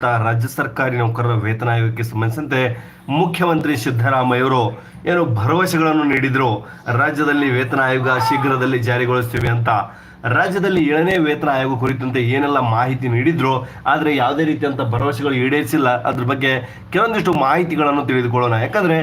ರಾಜ್ಯ ಸರ್ಕಾರಿ ನೌಕರರ ವೇತನ ಆಯೋಗಕ್ಕೆ ಸಂಬಂಧಿಸಿದಂತೆ ಮುಖ್ಯಮಂತ್ರಿ ಸಿದ್ದರಾಮಯ್ಯವರು ಏನು ಭರವಸೆಗಳನ್ನು ನೀಡಿದ್ರು? ರಾಜ್ಯದಲ್ಲಿ ವೇತನ ಆಯೋಗ ಶೀಘ್ರದಲ್ಲಿ ಜಾರಿಗೊಳಿಸ್ತೀವಿ ಅಂತ ರಾಜ್ಯದಲ್ಲಿ ಏಳನೇ ವೇತನ ಆಯೋಗ ಕುರಿತಂತೆ ಏನೆಲ್ಲ ಮಾಹಿತಿ ನೀಡಿದ್ರು, ಆದರೆ ಯಾವುದೇ ರೀತಿಯಂತ ಭರವಸೆಗಳು ಈಡೇರಿಸಿಲ್ಲ. ಅದ್ರ ಬಗ್ಗೆ ಕೆಲವೊಂದಿಷ್ಟು ಮಾಹಿತಿಗಳನ್ನು ತಿಳಿದುಕೊಳ್ಳೋಣ. ಯಾಕಂದ್ರೆ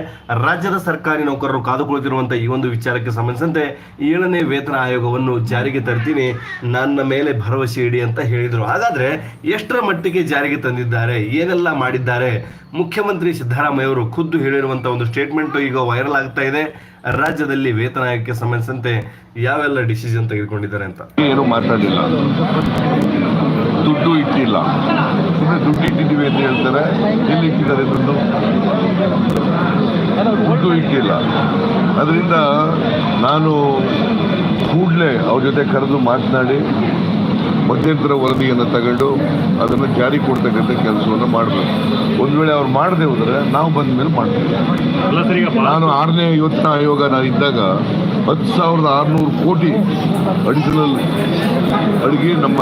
ರಾಜ್ಯದ ಸರ್ಕಾರಿ ನೌಕರರು ಕಾದುಕೊಳ್ಳುತ್ತಿರುವಂಥ ಈ ಒಂದು ವಿಚಾರಕ್ಕೆ ಸಂಬಂಧಿಸಿದಂತೆ ಏಳನೇ ವೇತನ ಆಯೋಗವನ್ನು ಜಾರಿಗೆ ತರ್ತೀನಿ. ನನ್ನ ಮೇಲೆ ಭರವಸೆ ಇಡಿ ಅಂತ ಹೇಳಿದರು. ಹಾಗಾದ್ರೆ ಎಷ್ಟರ ಮಟ್ಟಿಗೆ ಜಾರಿಗೆ ತಂದಿದ್ದಾರೆ? ಏನೆಲ್ಲ ಮಾಡಿದ್ದಾರೆ? ಮುಖ್ಯಮಂತ್ರಿ ಸಿದ್ದರಾಮಯ್ಯ ಅವರು ಖುದ್ದು ಹೇಳಿರುವಂಥ ಒಂದು ಸ್ಟೇಟ್ಮೆಂಟ್ ಈಗ ವೈರಲ್ ಆಗ್ತಾ ಇದೆ. ರಾಜ್ಯದಲ್ಲಿ ವೇತನ ಆಯೋಗಕ್ಕೆ ಸಂಬಂಧಿಸಿದಂತೆ ಯಾವೆಲ್ಲ ಡಿಸಿಷನ್ ತೆಗೆದುಕೊಂಡಿದ್ದಾರೆ ಅಂತ? ಏನು ಮಾತಾಡಿಲ್ಲ ದುಡ್ಡು ಇಟ್ಟಿಲ್ಲ. ದುಡ್ಡು ಇಟ್ಟಿದ್ದೀವಿ ಅಂತ ಹೇಳ್ತಾರೆ. ಎಲ್ಲಿ ಇಟ್ಟಿದ್ದಾರೆ ದುಡ್ಡು? ದುಡ್ಡು ಇಟ್ಟಿಲ್ಲ. ಅದರಿಂದ ನಾನು ಕೂಡಲೇ ಅವ್ರ ಜೊತೆ ಕರೆದು ಮಾತನಾಡಿ ಮಧ್ಯಂತರ ವರದಿಯನ್ನು ತಗೊಂಡು ಅದನ್ನು ಜಾರಿ ಕೊಡ್ತಕ್ಕಂಥ ಕೆಲಸವನ್ನು ಮಾಡಬೇಕು. ಒಂದು ವೇಳೆ ಅವ್ರು ಮಾಡದೆ ಹೋದರೆ ನಾವು ಬಂದ ಮೇಲೆ ಮಾಡ್ತೀವಿ. ನಾನು ಆರನೇ ಯೋಜನಾ ಆಯೋಗ ನಾನು ಇದ್ದಾಗ ಹತ್ತು ಸಾವಿರದ ಆರುನೂರು ಕೋಟಿ ಅಡಿಷನಲ್ ಅಡುಗೆ ನಮ್ಮ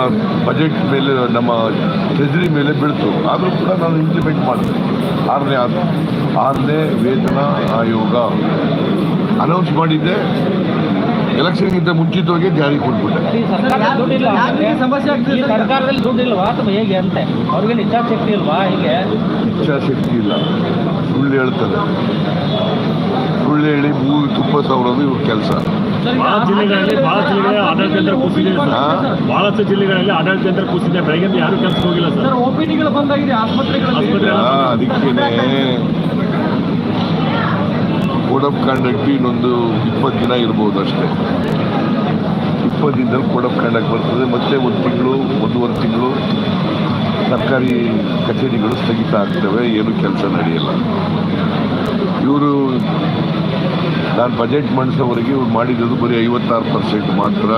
ಬಜೆಟ್ ಮೇಲೆ ನಮ್ಮ ಟ್ರೆಜರಿ ಮೇಲೆ ಬೀಳ್ತು. ಆದರೂ ಕೂಡ ನಾನು ಇಂಪ್ಲಿಮೆಂಟ್ ಮಾಡಿದೆ ಆರನೇ ಆದ ಆರನೇ ವೇತನ ಆಯೋಗ. ಅನೌನ್ಸ್ ಮಾಡಿದ್ದೆ. ಎಲೆಕ್ಷನ್ಗಿಂತ ಮುಂಚಿತವಾಗಿ ಜಾರಿ ಕೊಟ್ಬಿಟ್ಟೆ. ಸರ್ಕಾರದಲ್ಲಿ ದುಡ್ಡಿಲ್ಲ ಯಾಕೆ ಸಮಸ್ಯೆ ಆಗ್ತಿದೆ ಸರ್ಕಾರದಲ್ಲಿ ಸರ್ಕಾರದಲ್ಲಿ ದುಡ್ಡಿಲ್ವಾ ಅಥವಾ ಹೇಗೆ ಅಂತೆ? ಅವ್ರಿಗೇನು ಇಚ್ಛಾಶಕ್ತಿ ಇಲ್ವಾ? ಹೀಗೆ? ಇಚ್ಛಾಶಕ್ತಿ ಇಲ್ಲ. ಸುಳ್ಳು ಹೇಳ್ತಾರೆ. ಸುಳ್ಳು ಹೇಳಿ ಮೂರು ತುಪ್ಪ ಸಾವಿರದು ಇವ್ರ ಕೆಲಸ. ಬಹಳ ಜಿಲ್ಲೆಗಳಲ್ಲಿ ಬಹಳ ಜಿಲ್ಲೆಗಳಲ್ಲಿ ಆಡಳಿತ ಕೇಂದ್ರ ಕೂಸಿದೆ ಬಹಳಷ್ಟು ಜಿಲ್ಲೆಗಳಲ್ಲಿ ಆಡಳಿತ ಕೇಂದ್ರ ಕೂಸಿದೆ ಬೆಳಗ್ಗೆ ಯಾರು ಕೆಲಸ ಹೋಗಿಲ್ಲ ಸರ್. ಓಪಿನಿಗಳು ಬಂದಾಗಿದೆ. ಆಸ್ಪತ್ರೆಗಳಲ್ಲಿ ಆಸ್ಪತ್ರೆ ಅದಕ್ಕೇನೆ. ಕೋಡ್ ಆಫ್ ಕಂಡಕ್ಟ್ ಇನ್ನೊಂದು ಇಪ್ಪತ್ತು ದಿನ ಇರ್ಬೋದು ಅಷ್ಟೇ. ಇಪ್ಪತ್ತು ದಿನದಲ್ಲಿ ಕೋಡ್ ಆಫ್ ಕಂಡಕ್ಟ್ ಬರ್ತದೆ. ಮತ್ತೆ ಒಂದು ತಿಂಗಳು, ಒಂದೂವರೆ ತಿಂಗಳು ಸರ್ಕಾರಿ ಕಚೇರಿಗಳು ಸ್ಥಗಿತ ಆಗ್ತವೆ. ಏನು ಕೆಲಸ ನಡೆಯಲ್ಲ. ಇವರು ನಾನು ಬಜೆಟ್ ಮಂಡಿಸೋವರೆಗೆ ಇವ್ರು ಮಾಡಿದ್ದು ಬರೀ ಐವತ್ತಾರು ಪರ್ಸೆಂಟ್ ಮಾತ್ರ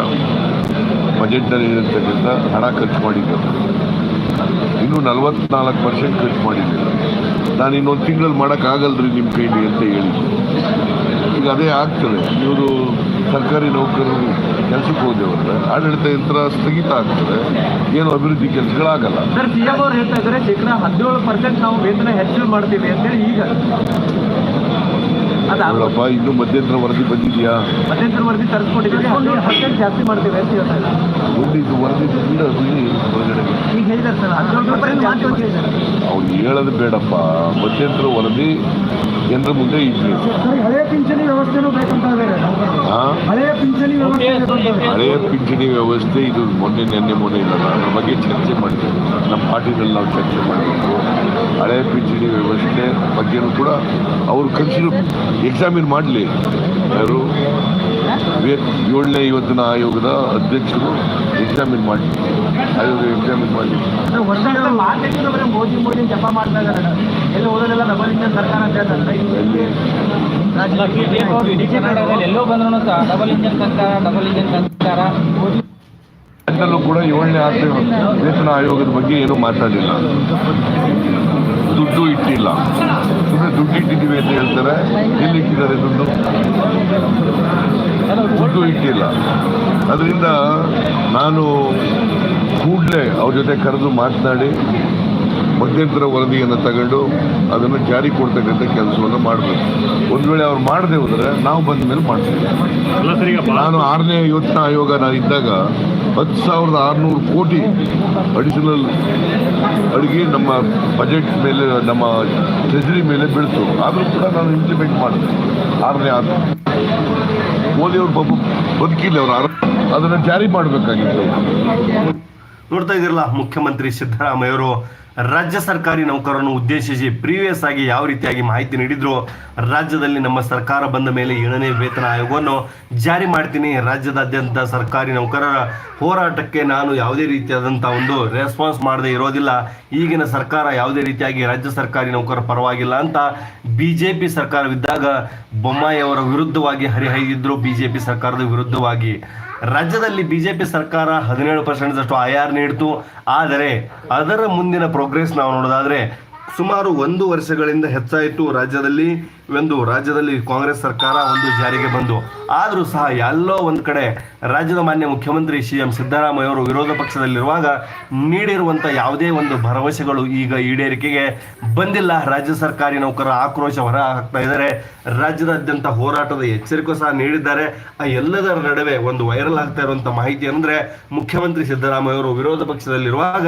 ಬಜೆಟ್ನಲ್ಲಿ ಇರತಕ್ಕಂಥ ಹಣ ಖರ್ಚು ಮಾಡಿದ್ದರು. ಇನ್ನೂ ನಲವತ್ತ್ನಾಲ್ಕು ಪರ್ಸೆಂಟ್ ಖರ್ಚು ಮಾಡಿದ್ದಿಲ್ಲ ನಾನು ಇನ್ನೊಂದು ತಿಂಗಳಲ್ಲಿ ಮಾಡೋಕ್ಕಾಗಲ್ರಿ ನಿಮ್ಮ ಕೈಲಿ ಅಂತ ಹೇಳಿ. ಈಗ ಅದೇ ಆಗ್ತದೆ. ಇವರು ಸರ್ಕಾರಿ ನೌಕರರು ಕೆಲಸಕ್ಕೆ ಹೋದವರು, ಆಡಳಿತ ಯಂತ್ರ ಸ್ಥಗಿತ ಆಗ್ತದೆ. ಏನು ಅಭಿವೃದ್ಧಿ ಕೆಲಸಗಳಾಗಲ್ಲ. ಸರ್ ಸಿಎಂ ಅವರು ಹೇಳ್ತಾ ಇದ್ದಾರೆ, ಶೇಕಡ ಹದಿನೇಳು ಪರ್ಸೆಂಟ್ ನಾವು ವೇತನ ಹೆಚ್ಚು ಮಾಡ್ತೀವಿ ಅಂತೇಳಿ ಈಗ. ನೋಡಪ್ಪ ಇನ್ನು ಮಧ್ಯಂತರ ವರದಿ ಬಂದಿದೆಯಾ? ಮಧ್ಯಂತರ ವರದಿ ತರಿಸ್ಕೊಂಡಿದ್ದೀವಿ ಪರ್ಸೆಂಟ್ ಜಾಸ್ತಿ ಮಾಡ್ತೀವಿ ಅಂತ ಹೇಳ್ತಾ ಇದ್ದಾರೆ. ಮುಂದಿದ್ದು ವರದಿ ಹೊರಗಡೆ ಈಗ ಹೇಳಿದ್ದಾರೆ ಸರ್ ಹದಿನೇಳು ಪರ್ಸೆಂಟ್ ಜಾಸ್ತಿ ಅಂತ ಹೇಳಿದ್ದಾರೆ. ಅವ್ರು ಹೇಳೋದು ಬೇಡಪ್ಪ. ಮಧ್ಯಂತರ ವರದಿ ಜನರ ಮುಂದೆ ಇದ್ವಿ ಹಳೆಯ ಪಿಂಚಣಿ ವ್ಯವಸ್ಥೆನೂ ಬೇಕಂತ ಇದ್ದಾರೆ. ಹಳೆಯ ಪಿಂಚಣಿ ವ್ಯವಸ್ಥೆ ಹಳೆಯ ಪಿಂಚಣಿ ವ್ಯವಸ್ಥೆ ಇದು ಮೊನ್ನೆ ನೆನ್ನೆ ಮೊನ್ನೆ ಇಲ್ಲ. ಅದ್ರ ಬಗ್ಗೆ ಚರ್ಚೆ ಮಾಡಿದ್ದೇವೆ ನಮ್ಮ ಪಾರ್ಟಿನಲ್ಲಿ ನಾವು ಚರ್ಚೆ ಮಾಡಬೇಕು ಹಳೆಯ ಪಿಂಚಣಿ ವ್ಯವಸ್ಥೆ ಬಗ್ಗೆನೂ ಕೂಡ ಅವರು ಕನ್ಸಿಡರ್ ಎಕ್ಸಾಮಿನ್ ಮಾಡಲಿ. ಯಾರು? ವೇ- ಏಳನೇ ಇವತ್ತಿನ ಆಯೋಗದ ಅಧ್ಯಕ್ಷರು ಎಕ್ಸಾಮಿನ್ ಮಾಡಲಿ. ಆಯೋಗ ಎಕ್ಸಾಮಿನ್ ಮಾಡಲಿ. ಮೋದಿ ಮೋದಿ ಜಪ ಮಾಡ್ತಾ ಇದ್ದಾರೆ. ಎಲ್ಲ ಓದೋದೆಲ್ಲ ಡಬಲ್ ಇಂಜನ್ ಸರ್ಕಾರ ಅಂತ ಹೇಳ್ತಾರೆ. ಅಲ್ಲ ಬಿಜೆಪಿ ಅವರು ಎಲ್ಲೋ ಬಂದ್ರು ಡಬಲ್ ಇಂಜಿನ್ ಸರ್ಕಾರ ಡಬಲ್ ಇಂಜಿನ್ ಸರ್ಕಾರ ಮೋದಿ ಎಲ್ಲರೂ ಕೂಡ ಏಳನೇ ಆರ್ಥಿಕ ವೇತನ ಆಯೋಗದ ಬಗ್ಗೆ ಏನೂ ಮಾತಾಡಿಲ್ಲ. ದುಡ್ಡು ಇಟ್ಟಿಲ್ಲ. ಸುಮ್ಮನೆ ದುಡ್ಡು ಇಟ್ಟಿದ್ದೀವಿ ಅಂತ ಹೇಳ್ತಾರೆ. ಎಲ್ಲಿ ಇಟ್ಟಿದ್ದಾರೆ ದುಡ್ಡು? ದುಡ್ಡು ಇಟ್ಟಿಲ್ಲ. ಅದರಿಂದ ನಾನು ಕೂಡಲೇ ಅವ್ರ ಜೊತೆ ಕರೆದು ಮಾತನಾಡಿ ಮಧ್ಯಂತರ ವರದಿಯನ್ನು ತಗೊಂಡು ಅದನ್ನು ಜಾರಿ ಕೊಡ್ತಕ್ಕಂಥ ಕೆಲಸವನ್ನು ಮಾಡಬೇಕು. ಒಂದು ವೇಳೆ ಅವ್ರು ಮಾಡದೆ ಹೋದರೆ ನಾವು ಬಂದ ಮೇಲೆ ಮಾಡ್ತೀವಿ. ನಾನು ಆರನೇ ಯೋಜನಾ ಆಯೋಗ ನಾನು ಇದ್ದಾಗ ಹತ್ತು ಸಾವಿರದ ಆರುನೂರು ಕೋಟಿ ಅಡಿಷನಲ್ ಅಡುಗೆ ನಮ್ಮ ಬಜೆಟ್ ಮೇಲೆ ನಮ್ಮ ಟ್ರೆಜರಿ ಮೇಲೆ ಬೀಳ್ತು. ಆದರೂ ಕೂಡ ನಾನು ಇಂಪ್ಲಿಮೆಂಟ್ ಮಾಡಿದೆ. ಆರನೇ ಆದ ಮೋದಿಯವರು ಪಾಪ ಬದುಕಿಲ್ಲ ಅವರು ಆರ ಅದನ್ನು ಜಾರಿ ಮಾಡಬೇಕಾಗಿತ್ತು. ನೋಡ್ತಾ ಇದ್ದೀರಲ್ಲ ಮುಖ್ಯಮಂತ್ರಿ ಸಿದ್ದರಾಮಯ್ಯವರು ರಾಜ್ಯ ಸರ್ಕಾರಿ ನೌಕರರನ್ನು ಉದ್ದೇಶಿಸಿ ಪ್ರೀವಿಯಸ್ ಆಗಿ ಯಾವ ರೀತಿಯಾಗಿ ಮಾಹಿತಿ ನೀಡಿದ್ರು ರಾಜ್ಯದಲ್ಲಿ ನಮ್ಮ ಸರ್ಕಾರ ಬಂದ ಮೇಲೆ ಏಳನೇ ವೇತನ ಆಯೋಗವನ್ನು ಜಾರಿ ಮಾಡ್ತೀನಿ. ರಾಜ್ಯದಾದ್ಯಂತ ಸರ್ಕಾರಿ ನೌಕರರ ಹೋರಾಟಕ್ಕೆ ನಾನು ಯಾವುದೇ ರೀತಿಯಾದಂಥ ಒಂದು ರೆಸ್ಪಾನ್ಸ್ ಮಾಡದೇ ಇರೋದಿಲ್ಲ. ಈಗಿನ ಸರ್ಕಾರ ಯಾವುದೇ ರೀತಿಯಾಗಿ ರಾಜ್ಯ ಸರ್ಕಾರಿ ನೌಕರರ ಪರವಾಗಿಲ್ಲ ಅಂತ ಬಿ ಜೆ ಪಿ ಸರ್ಕಾರವಿದ್ದಾಗ ಬೊಮ್ಮಾಯಿ ಅವರ ವಿರುದ್ಧವಾಗಿ ಜೆ ಪಿ ಸರ್ಕಾರದ ವಿರುದ್ಧವಾಗಿ ರಾಜ್ಯದಲ್ಲಿ ಬಿಜೆಪಿ ಸರ್ಕಾರ ಹದಿನೇಳು ಪರ್ಸೆಂಟ್ದಷ್ಟು ಆರ್ ನೀಡಿತು. ಆದರೆ ಅದರ ಮುಂದಿನ ಪ್ರೋಗ್ರೆಸ್ ನಾವು ನೋಡೋದಾದ್ರೆ ಸುಮಾರು ಒಂದು ವರ್ಷಗಳಿಂದ ಹೆಚ್ಚಾಯಿತು ರಾಜ್ಯದಲ್ಲಿ. ಒಂದು ರಾಜ್ಯದಲ್ಲಿ ಕಾಂಗ್ರೆಸ್ ಸರ್ಕಾರ ಒಂದು ಜಾರಿಗೆ ಬಂದು. ಆದರೂ ಸಹ ಎಲ್ಲೋ ಒಂದು ಕಡೆ ರಾಜ್ಯದ ಮಾನ್ಯ ಮುಖ್ಯಮಂತ್ರಿ ಸಿ ಎಂ ಸಿದ್ದರಾಮಯ್ಯ ಅವರು ವಿರೋಧ ಪಕ್ಷದಲ್ಲಿರುವಾಗ ನೀಡಿರುವಂಥ ಯಾವುದೇ ಒಂದು ಭರವಸೆಗಳು ಈಗ ಈಡೇರಿಕೆಗೆ ಬಂದಿಲ್ಲ. ರಾಜ್ಯ ಸರ್ಕಾರಿ ನೌಕರ ಆಕ್ರೋಶ ಹೊರ ಹಾಕ್ತಾ ಇದ್ದಾರೆ. ರಾಜ್ಯದಾದ್ಯಂತ ಹೋರಾಟದ ಎಚ್ಚರಿಕೆ ಸಹ ನೀಡಿದ್ದಾರೆ. ಆ ಎಲ್ಲದರ ನಡುವೆ ಒಂದು ವೈರಲ್ ಆಗ್ತಾ ಇರುವಂಥ ಮಾಹಿತಿ ಅಂದರೆ ಮುಖ್ಯಮಂತ್ರಿ ಸಿದ್ದರಾಮಯ್ಯ ಅವರು ವಿರೋಧ ಪಕ್ಷದಲ್ಲಿರುವಾಗ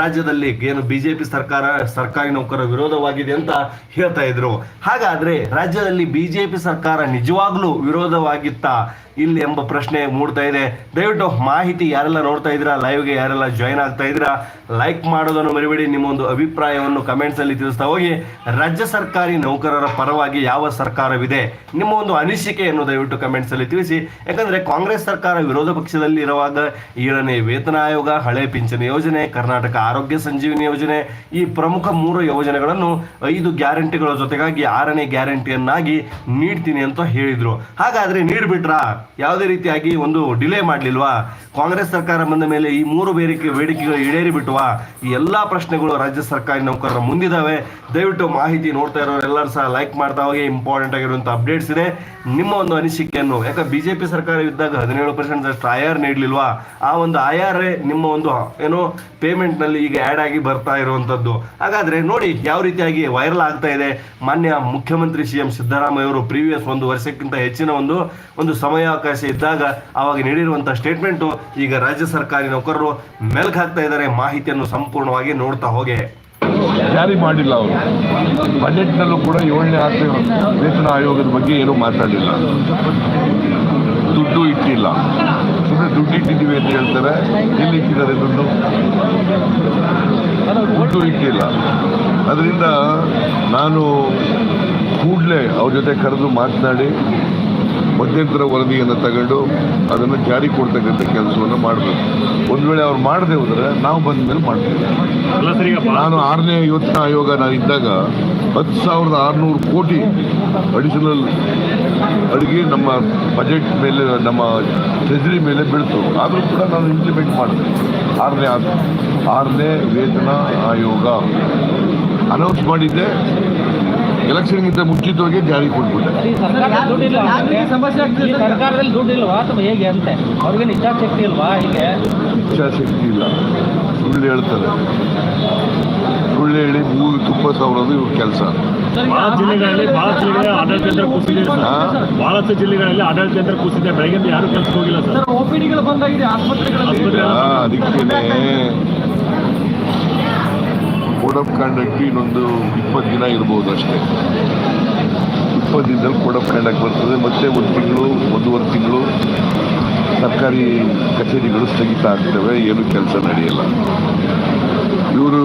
ರಾಜ್ಯದಲ್ಲಿ ಏನು ಬಿಜೆಪಿ ಸರ್ಕಾರ ಸರ್ಕಾರಿ ನೌಕರರ ವಿರೋಧವಾಗಿದೆ ಅಂತ ಹೇಳ್ತಾ ಇದ್ರು. ಹಾಗಾದ್ರೆ ರಾಜ್ಯದಲ್ಲಿ ಬಿಜೆಪಿ ಸರ್ಕಾರ ನಿಜವಾಗ್ಲೂ ವಿರೋಧವಾಗಿತ್ತಾ ಇಲ್ಲಿ ಎಂಬ ಪ್ರಶ್ನೆ ಮೂಡ್ತಾ ಇದೆ. ದಯವಿಟ್ಟು ಮಾಹಿತಿ ಯಾರೆಲ್ಲ ನೋಡ್ತಾ ಇದ್ದೀರಾ ಲೈವ್ಗೆ ಯಾರೆಲ್ಲ ಜಾಯ್ನ್ ಆಗ್ತಾ ಇದ್ದೀರಾ ಲೈಕ್ ಮಾಡೋದನ್ನು ಮರಿಬೇಡಿ. ನಿಮ್ಮ ಒಂದು ಅಭಿಪ್ರಾಯವನ್ನು ಕಮೆಂಟ್ಸ್ ಅಲ್ಲಿ ತಿಳಿಸ್ತಾ ಹೋಗಿ. ರಾಜ್ಯ ಸರ್ಕಾರಿ ನೌಕರರ ಪರವಾಗಿ ಯಾವ ಸರ್ಕಾರವಿದೆ? ನಿಮ್ಮ ಒಂದು ಅನಿಸಿಕೆಯನ್ನು ದಯವಿಟ್ಟು ಕಮೆಂಟ್ಸ್ ಅಲ್ಲಿ ತಿಳಿಸಿ. ಯಾಕಂದ್ರೆ ಕಾಂಗ್ರೆಸ್ ಸರ್ಕಾರ ವಿರೋಧ ಪಕ್ಷದಲ್ಲಿ ಇರುವಾಗ ಏಳನೇ ವೇತನ ಆಯೋಗ, ಹಳೆ ಪಿಂಚಣಿ ಯೋಜನೆ, ಕರ್ನಾಟಕ ಆರೋಗ್ಯ ಸಂಜೀವಿನಿ ಯೋಜನೆ, ಈ ಪ್ರಮುಖ ಮೂರು ಯೋಜನೆಗಳನ್ನು ಐದು ಗ್ಯಾರಂಟಿಗಳ ಜೊತೆಗಾಗಿ ಆರನೇ ಗ್ಯಾರಂಟಿಯನ್ನಾಗಿ ನೀಡ್ತೀನಿ ಅಂತ ಹೇಳಿದ್ರು. ಹಾಗಾದ್ರೆ ನೀಡ್ಬಿಟ್ರಾ ಯಾವುದೇ ರೀತಿಯಾಗಿ ಒಂದು ಡಿಲೇ ಮಾಡ್ಲಿಲ್ವಾ? ಕಾಂಗ್ರೆಸ್ ಸರ್ಕಾರ ಬಂದ ಮೇಲೆ ಈ ಮೂರು ಬೇಡಿಕೆ ಬೇಡಿಕೆಗಳು ಈಡೇರಿ ಬಿಟ್ಟುವ ಈ ಎಲ್ಲಾ ಪ್ರಶ್ನೆಗಳು ರಾಜ್ಯ ಸರ್ಕಾರಿ ನೌಕರರ ಮುಂದಿದಾವೆ. ದಯವಿಟ್ಟು ಮಾಹಿತಿ ನೋಡ್ತಾ ಇರೋರು ಎಲ್ಲರೂ ಸಹ ಲೈಕ್ ಮಾಡ್ತಾ ಹೋಗಿ. ಇಂಪಾರ್ಟೆಂಟ್ ಆಗಿರುವಂಥ ಅಪ್ಡೇಟ್ಸ್ ಇದೆ. ನಿಮ್ಮ ಒಂದು ಅನಿಸಿಕೆಯನ್ನು ಯಾಕೆ ಬಿಜೆಪಿ ಸರ್ಕಾರ ಇದ್ದಾಗ ಹದಿನೇಳು ಪರ್ಸೆಂಟ್ ಅಷ್ಟು ಆಯರ್ ನೀಡಲಿಲ್ವಾ? ಆ ಒಂದು ಆಯಾರೇ ನಿಮ್ಮ ಒಂದು, ಏನು ಪೇಮೆಂಟ್ನಲ್ಲಿ ಈಗ ಆ್ಯಡ್ ಆಗಿ ಬರ್ತಾ ಇರುವಂತದ್ದು. ಹಾಗಾದ್ರೆ ನೋಡಿ ಯಾವ ರೀತಿಯಾಗಿ ವೈರಲ್ ಆಗ್ತಾ ಇದೆ. ಮಾನ್ಯ ಮುಖ್ಯಮಂತ್ರಿ ಸಿ ಎಂ ಸಿದ್ದರಾಮಯ್ಯವರು ಪ್ರೀವಿಯಸ್ ಒಂದು ವರ್ಷಕ್ಕಿಂತ ಹೆಚ್ಚಿನ ಒಂದು ಒಂದು ಸಮಯಾವಕಾಶ ಇದ್ದಾಗ ಅವಾಗ ನೀಡಿರುವಂತಹ ಸ್ಟೇಟ್ಮೆಂಟು ಈಗ ರಾಜ್ಯ ಸರ್ಕಾರಿ ನೌಕರರು ಮೆಲ್ಕ್ ಹಾಕ್ತಾ ಇದ್ದಾರೆ. ಮಾಹಿತಿಯನ್ನು ಸಂಪೂರ್ಣವಾಗಿ ನೋಡ್ತಾ ಹೋಗಿ. ಜಾರಿ ಮಾಡಿಲ್ಲ ಅವರು. ಬಜೆಟ್ನಲ್ಲೂ ಕೂಡ ಏಳನೇ ಆರ್ಥಿಕ ವೇತನ ಆಯೋಗದ ಬಗ್ಗೆ ಏನೂ ಮಾತಾಡಿಲ್ಲ. ದುಡ್ಡು ಇಟ್ಟಿಲ್ಲ. ಸುಮ್ಮನೆ ದುಡ್ಡು ಇಟ್ಟಿದ್ದೀವಿ ಅಂತ ಹೇಳ್ತಾರೆ. ಎಲ್ಲಿ ಇಟ್ಟಿದ್ದಾರೆ ದುಡ್ಡು? ದುಡ್ಡು ಇಟ್ಟಿಲ್ಲ. ಅದರಿಂದ ನಾನು ಕೂಡಲೇ ಅವ್ರ ಜೊತೆ ಕರೆದು ಮಾತನಾಡಿ ಮಧ್ಯಂತರ ವರದಿಯನ್ನು ತಗೊಂಡು ಅದನ್ನು ಜಾರಿ ಕೊಡ್ತಕ್ಕಂಥ ಕೆಲಸವನ್ನು ಮಾಡಬೇಕು. ಒಂದು ವೇಳೆ ಅವ್ರು ಮಾಡದೆ ಹೋದರೆ ನಾವು ಬಂದ ಮೇಲೆ ಮಾಡ್ತೀವಿ. ನಾನು ಆರನೇ ಯೋಜನಾ ಆಯೋಗ ನಾನು ಇದ್ದಾಗ ಹತ್ತು ಸಾವಿರದ ಆರುನೂರು ಕೋಟಿ ಅಡಿಷನಲ್ ಅಡುಗೆ ನಮ್ಮ ಬಜೆಟ್ ಮೇಲೆ ನಮ್ಮ ಟ್ರೆಜರಿ ಮೇಲೆ ಬೀಳ್ತು. ಆದರೂ ಕೂಡ ನಾನು ಇಂಪ್ಲಿಮೆಂಟ್ ಮಾಡಿದೆ. ಆರನೇ ಆರನೇ ವೇತನ ಆಯೋಗ. ಅನೌನ್ಸ್ ಮಾಡಿದ್ದೆ. ಎಲೆಕ್ಷನ್ಗಿಂತ ಮುಂಚಿತವಾಗಿ ಜಾರಿ ಕೊಟ್ಬಿಟ್ಟೆ ಸರ್ಕಾರದಲ್ಲಿ ದುಡ್ಡು ಇಲ್ವಾ? ಅಥವಾ ಹೇಗೆ ಅಂತೆ? ಅವ್ರಿಗೇನು ಇಚ್ಛಾಶಕ್ತಿ ಇಲ್ವಾ ಹೀಗೆ? ಇಚ್ಛಾಶಕ್ತಿ ಇಲ್ಲ. ಸುಳ್ಳು ಹೇಳ್ತಾರೆ. ಸುಳ್ಳು ಹೇಳಿ ಮೂರು ತುಪ್ಪ ಸಾವಿರದು ಇವ್ರ ಕೆಲಸ. ಬಹಳ ಜಿಲ್ಲೆಗಳಲ್ಲಿ ಬಹಳ ಜಿಲ್ಲೆಗಳ ಆಡಳಿತ ಯಂತ್ರ ಕುಸಿದೆ ಬಹಳಷ್ಟು ಜಿಲ್ಲೆಗಳಲ್ಲಿ ಆಡಳಿತ ಯಂತ್ರ ಕುಸಿದೆ ಬೆಳಗ್ಗೆ ಯಾರು ಕೆಲಸಕ್ಕೆ ಹೋಗಿಲ್ಲ ಸರ್. ಸರ್ ಓಪಿಡಿಗಳು ಬಂದಾಗಿದೆ ಆಸ್ಪತ್ರೆಗಳಲ್ಲಿ. ಆಸ್ಪತ್ರೆ ಅದಕ್ಕೇನೆ. ಕೋಡ್ ಆಫ್ ಕಾಂಡಕ್ಟ್ ಇನ್ನೊಂದು ಇಪ್ಪತ್ತು ದಿನ ಇರ್ಬೋದು ಅಷ್ಟೇ. ಇಪ್ಪತ್ತು ದಿನದಲ್ಲಿ ಕೋಡ್ ಆಫ್ ಕಾಂಡಕ್ಟ್ ಬರ್ತದೆ. ಮತ್ತೆ ಒಂದು ತಿಂಗಳು, ಒಂದೂವರೆ ತಿಂಗಳು ಸರ್ಕಾರಿ ಕಚೇರಿಗಳು ಸ್ಥಗಿತ ಆಗ್ತವೆ. ಏನು ಕೆಲಸ ನಡೆಯಲ್ಲ. ಇವರು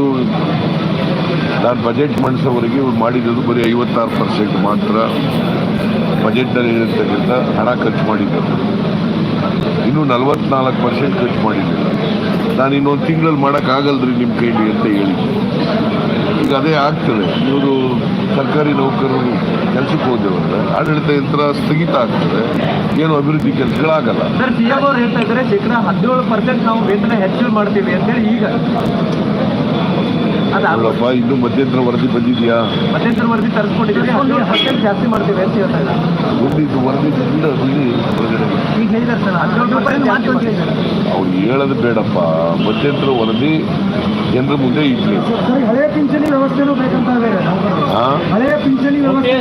ನಾನು ಬಜೆಟ್ ಮಂಡಿಸೋವರೆಗೆ ಇವ್ರು ಮಾಡಿದ್ದು ಬರೀ ಐವತ್ತಾರು ಪರ್ಸೆಂಟ್ ಮಾತ್ರ. ಬಜೆಟ್ನಲ್ಲಿ ಇರತಕ್ಕಂಥ ಹಣ ಖರ್ಚು ಮಾಡಿದ್ದರು. ಇನ್ನೂ ನಲವತ್ನಾಲ್ಕು ಪರ್ಸೆಂಟ್ ಖರ್ಚು ಮಾಡಿದ್ದಿಲ್ಲ ನಾನು ಇನ್ನೊಂದು ತಿಂಗಳಲ್ಲಿ ಮಾಡೋಕ್ಕಾಗಲ್ರಿ ನಿಮ್ಮ ಕೈಲಿ ಅಂತ ಹೇಳಿ. ಈಗ ಅದೇ ಆಗ್ತದೆ. ಇವರು ಸರ್ಕಾರಿ ನೌಕರರು ಕೆಲಸಕ್ಕೆ ಹೋದವರು ಆಡಳಿತ ಯಂತ್ರ ಸ್ಥಗಿತ ಆಗ್ತದೆ. ಏನು ಅಭಿವೃದ್ಧಿ ಕೆಲಸಗಳಾಗಲ್ಲ. ಸರ್ ಸಿಎಂ ಅವ್ರು ಹೇಳ್ತಾ ಇದ್ದಾರೆ, ಶೇಕಡ ಹದಿನೇಳು ಪರ್ಸೆಂಟ್ ನಾವು ವೇತನ ಹೆಚ್ಚು ಮಾಡ್ತೀವಿ ಅಂತೇಳಿ ಈಗ. ಅದ ಇನ್ನು ಇನ್ನೂ ಮಧ್ಯಂತರ ವರದಿ ಬಂದಿದೆಯಾ? ಮಧ್ಯಂತರ ವರದಿ ತರಿಸ್ಕೊಂಡಿದ್ದೀವಿ ಜಾಸ್ತಿ ಮಾಡ್ತೀವಿ ಅಂತ ಹೇಳ್ತಾ ಹೊರಗಡೆ ಈಗ ಸರ್ ಹದಿನೇಳು ಅವ್ರು ಹೇಳೋದು ಬೇಡಪ್ಪ ಮಧ್ಯಂತರ ವರದಿ ಜನರ ಮುಂದೆ ಇಡ್ಲಿ ಹಳೆಯ ಪಿಂಚಣಿ ವ್ಯವಸ್ಥೆನೂ ಬೇಕಂತ ಹಳೆಯ ಪಿಂಚಣಿ ವ್ಯವಸ್ಥೆ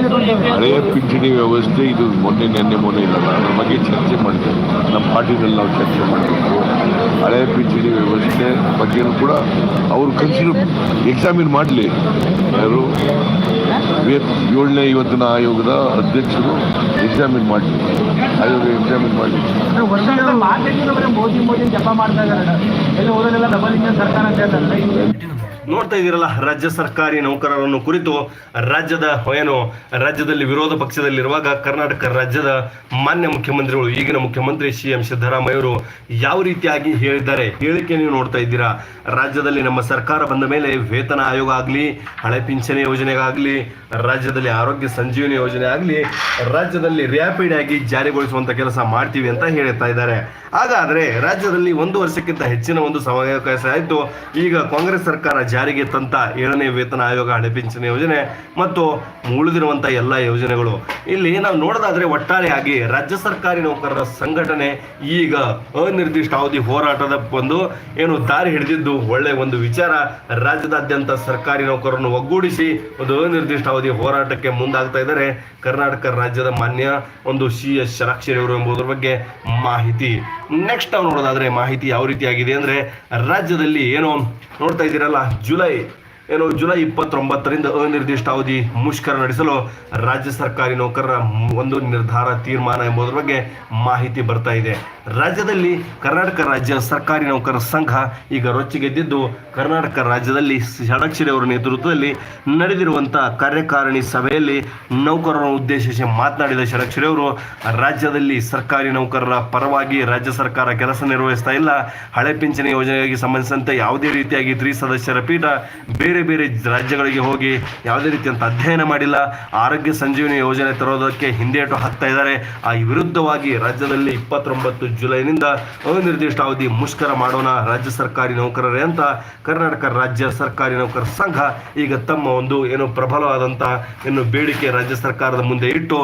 ಹಳೆಯ ಪಿಂಚಣಿ ವ್ಯವಸ್ಥೆ ಇದು ಮೊನ್ನೆ ನಿನ್ನೆ ಮೊನ್ನೆ ಇಲ್ಲ. ಅದ್ರ ಬಗ್ಗೆ ಚರ್ಚೆ ಮಾಡ್ತೀವಿ ನಮ್ಮ ಪಾರ್ಟಿನಲ್ಲಿ ನಾವು ಚರ್ಚೆ ಮಾಡಿದ್ದು ಹಳೆಯ ಪಿಂಚಣಿ ವ್ಯವಸ್ಥೆ ಬಗ್ಗೆನೂ ಕೂಡ ಅವರು ಕನ್ಸಿಡರ್ ಎಕ್ಸಾಮಿನ್ ಮಾಡಲಿ. ಯಾರು? ಏಳನೇ ಇವತ್ತಿನ ಆಯೋಗದ ಅಧ್ಯಕ್ಷರು ಎಕ್ಸಾಮಿನ್ ಮಾಡಿ ಆಯೋಗ ಎಕ್ಸಾಮಿನ್ ಮಾಡಿ ಮಾರ್ಕೆಟಿಂಗ್ ಮೋದಿ ಮೋದಿ ಜಪ ಮಾಡ್ತಾ ಇದ್ದಾರೆ ಎಲ್ಲ ಹೋದಲ್ಲೆಲ್ಲ ಡಬಲ್ ಇಂಜನ್ ಸರ್ಕಾರ ಅಂತ ನೋಡ್ತಾ ಇದ್ದೀರಲ್ಲ ರಾಜ್ಯ ಸರ್ಕಾರಿ ನೌಕರರನ್ನು ಕುರಿತು ರಾಜ್ಯದ ಏನು ರಾಜ್ಯದಲ್ಲಿ ವಿರೋಧ ಪಕ್ಷದಲ್ಲಿರುವಾಗ ಕರ್ನಾಟಕ ರಾಜ್ಯದ ಮಾನ್ಯ ಮುಖ್ಯಮಂತ್ರಿಗಳು ಈಗಿನ ಮುಖ್ಯಮಂತ್ರಿ ಸಿ ಎಂ ಸಿದ್ದರಾಮಯ್ಯವರು ಯಾವ ರೀತಿಯಾಗಿ ಹೇಳಿದ್ದಾರೆ? ಹೇಳಿಕೆ ನೀವು ನೋಡ್ತಾ ಇದ್ದೀರಾ? ರಾಜ್ಯದಲ್ಲಿ ನಮ್ಮ ಸರ್ಕಾರ ಬಂದ ಮೇಲೆ ವೇತನ ಆಯೋಗ ಆಗಲಿ ಹಳೆ ಪಿಂಚಣಿ ಯೋಜನೆಗಾಗಲಿ ರಾಜ್ಯದಲ್ಲಿ ಆರೋಗ್ಯ ಸಂಜೀವನಿ ಯೋಜನೆ ಆಗಲಿ, ರಾಜ್ಯದಲ್ಲಿ ರ್ಯಾಪಿಡ್ ಆಗಿ ಜಾರಿಗೊಳಿಸುವಂತ ಕೆಲಸ ಮಾಡ್ತೀವಿ ಅಂತ ಹೇಳ್ತಾ ಇದ್ದಾರೆ. ಹಾಗಾದ್ರೆ ರಾಜ್ಯದಲ್ಲಿ ಒಂದು ವರ್ಷಕ್ಕಿಂತ ಹೆಚ್ಚಿನ ಒಂದು ಸಮಯಾವಕಾಶ ಆಯಿತು. ಈಗ ಕಾಂಗ್ರೆಸ್ ಸರ್ಕಾರ ಜಾರಿಗೆ ತಂತ ಏಳನೇ ವೇತನ ಆಯೋಗ ಹಣ ಪಿಂಚಣಿ ಯೋಜನೆ ಮತ್ತು ಉಳಿದಿರುವಂತ ಎಲ್ಲ ಯೋಜನೆಗಳು. ಇಲ್ಲಿ ನಾವು ನೋಡೋದಾದ್ರೆ ಒಟ್ಟಾರೆಯಾಗಿ ರಾಜ್ಯ ಸರ್ಕಾರಿ ನೌಕರರ ಸಂಘಟನೆ ಈಗ ಅನಿರ್ದಿಷ್ಟ ಅವಧಿ ಹೋರಾಟದ ಒಂದು ಏನು ದಾರಿ ಹಿಡಿದಿದ್ದು ಒಳ್ಳೆ ಒಂದು ವಿಚಾರ. ರಾಜ್ಯದಾದ್ಯಂತ ಸರ್ಕಾರಿ ನೌಕರರನ್ನು ಒಗ್ಗೂಡಿಸಿ ಒಂದು ಅನಿರ್ದಿಷ್ಟ ಅವಧಿ ಹೋರಾಟಕ್ಕೆ ಮುಂದಾಗ್ತಾ ಇದ್ದಾರೆ. ಕರ್ನಾಟಕ ರಾಜ್ಯದ ಮಾನ್ಯ ಒಂದು ಸಿ ಎಸ್ ಷಡಾಕ್ಷರಿ ಅವರು ಎಂಬುದರ ಬಗ್ಗೆ ಮಾಹಿತಿ. ನೆಕ್ಸ್ಟ್ ನಾವು ನೋಡೋದಾದ್ರೆ ಮಾಹಿತಿ ಯಾವ ರೀತಿ ಆಗಿದೆ ಅಂದ್ರೆ ರಾಜ್ಯದಲ್ಲಿ ಏನೋ ನೋಡ್ತಾ ಇದ್ದೀರಲ್ಲ, ಜುಲೈ ಏನು, ಜುಲೈ ಇಪ್ಪತ್ತೊಂಬತ್ತರಿಂದ ಅನಿರ್ದಿಷ್ಟ ಅವಧಿ ಮುಷ್ಕರ ನಡೆಸಲು ರಾಜ್ಯ ಸರ್ಕಾರಿ ನೌಕರರ ಒಂದು ನಿರ್ಧಾರ ತೀರ್ಮಾನ ಎಂಬುದರ ಬಗ್ಗೆ ಮಾಹಿತಿ ಬರ್ತಾ ಇದೆ. ರಾಜ್ಯದಲ್ಲಿ ಕರ್ನಾಟಕ ರಾಜ್ಯ ಸರ್ಕಾರಿ ನೌಕರರ ಸಂಘ ಈಗ ರೊಚ್ಚಿಗೆದ್ದಿದ್ದು, ಕರ್ನಾಟಕ ರಾಜ್ಯದಲ್ಲಿ ಷಡಕ್ಷರಿ ಅವರ ನೇತೃತ್ವದಲ್ಲಿ ನಡೆದಿರುವಂಥ ಕಾರ್ಯಕಾರಿಣಿ ಸಭೆಯಲ್ಲಿ ನೌಕರರನ್ನು ಉದ್ದೇಶಿಸಿ ಮಾತನಾಡಿದ ಷಡಕ್ಷರಿ ಅವರು ರಾಜ್ಯದಲ್ಲಿ ಸರ್ಕಾರಿ ನೌಕರರ ಪರವಾಗಿ ರಾಜ್ಯ ಸರ್ಕಾರ ಕೆಲಸ ನಿರ್ವಹಿಸ್ತಾ ಇಲ್ಲ. ಹಳೆ ಪಿಂಚಣಿ ಯೋಜನೆಗೆ ಸಂಬಂಧಿಸಿದಂತೆ ಯಾವುದೇ ರೀತಿಯಾಗಿ ತ್ರಿಸದಸ್ಯರ ಪೀಠ ಬೇರೆ ಬೇರೆ ಬೇರೆ ರಾಜ್ಯಗಳಿಗೆ ಹೋಗಿ ಯಾವುದೇ ರೀತಿಯಂತ ಅಧ್ಯಯನ ಮಾಡಿಲ್ಲ. ಆರೋಗ್ಯ ಸಂಜೀವನಿ ಯೋಜನೆ ತರೋದಕ್ಕೆ ಹಿಂದೇಟು ಹಾಕ್ತಾ ಇದ್ದಾರೆ. ಆ ವಿರುದ್ಧವಾಗಿ ರಾಜ್ಯದಲ್ಲಿ ಇಪ್ಪತ್ತೊಂಬತ್ತು ಜುಲೈನಿಂದ ಅನಿರ್ದಿಷ್ಟ ಅವಧಿ ಮುಷ್ಕರ ಮಾಡೋಣ. ರಾಜ್ಯ ಸರ್ಕಾರಿ ನೌಕರರೇ ಅಂತ ಕರ್ನಾಟಕ ರಾಜ್ಯ ಸರ್ಕಾರಿ ನೌಕರ ಸಂಘ ಈಗ ತಮ್ಮ ಒಂದು ಏನು ಪ್ರಬಲವಾದಂಥ ಏನು ಬೇಡಿಕೆ ರಾಜ್ಯ ಸರ್ಕಾರದ ಮುಂದೆ ಇಟ್ಟು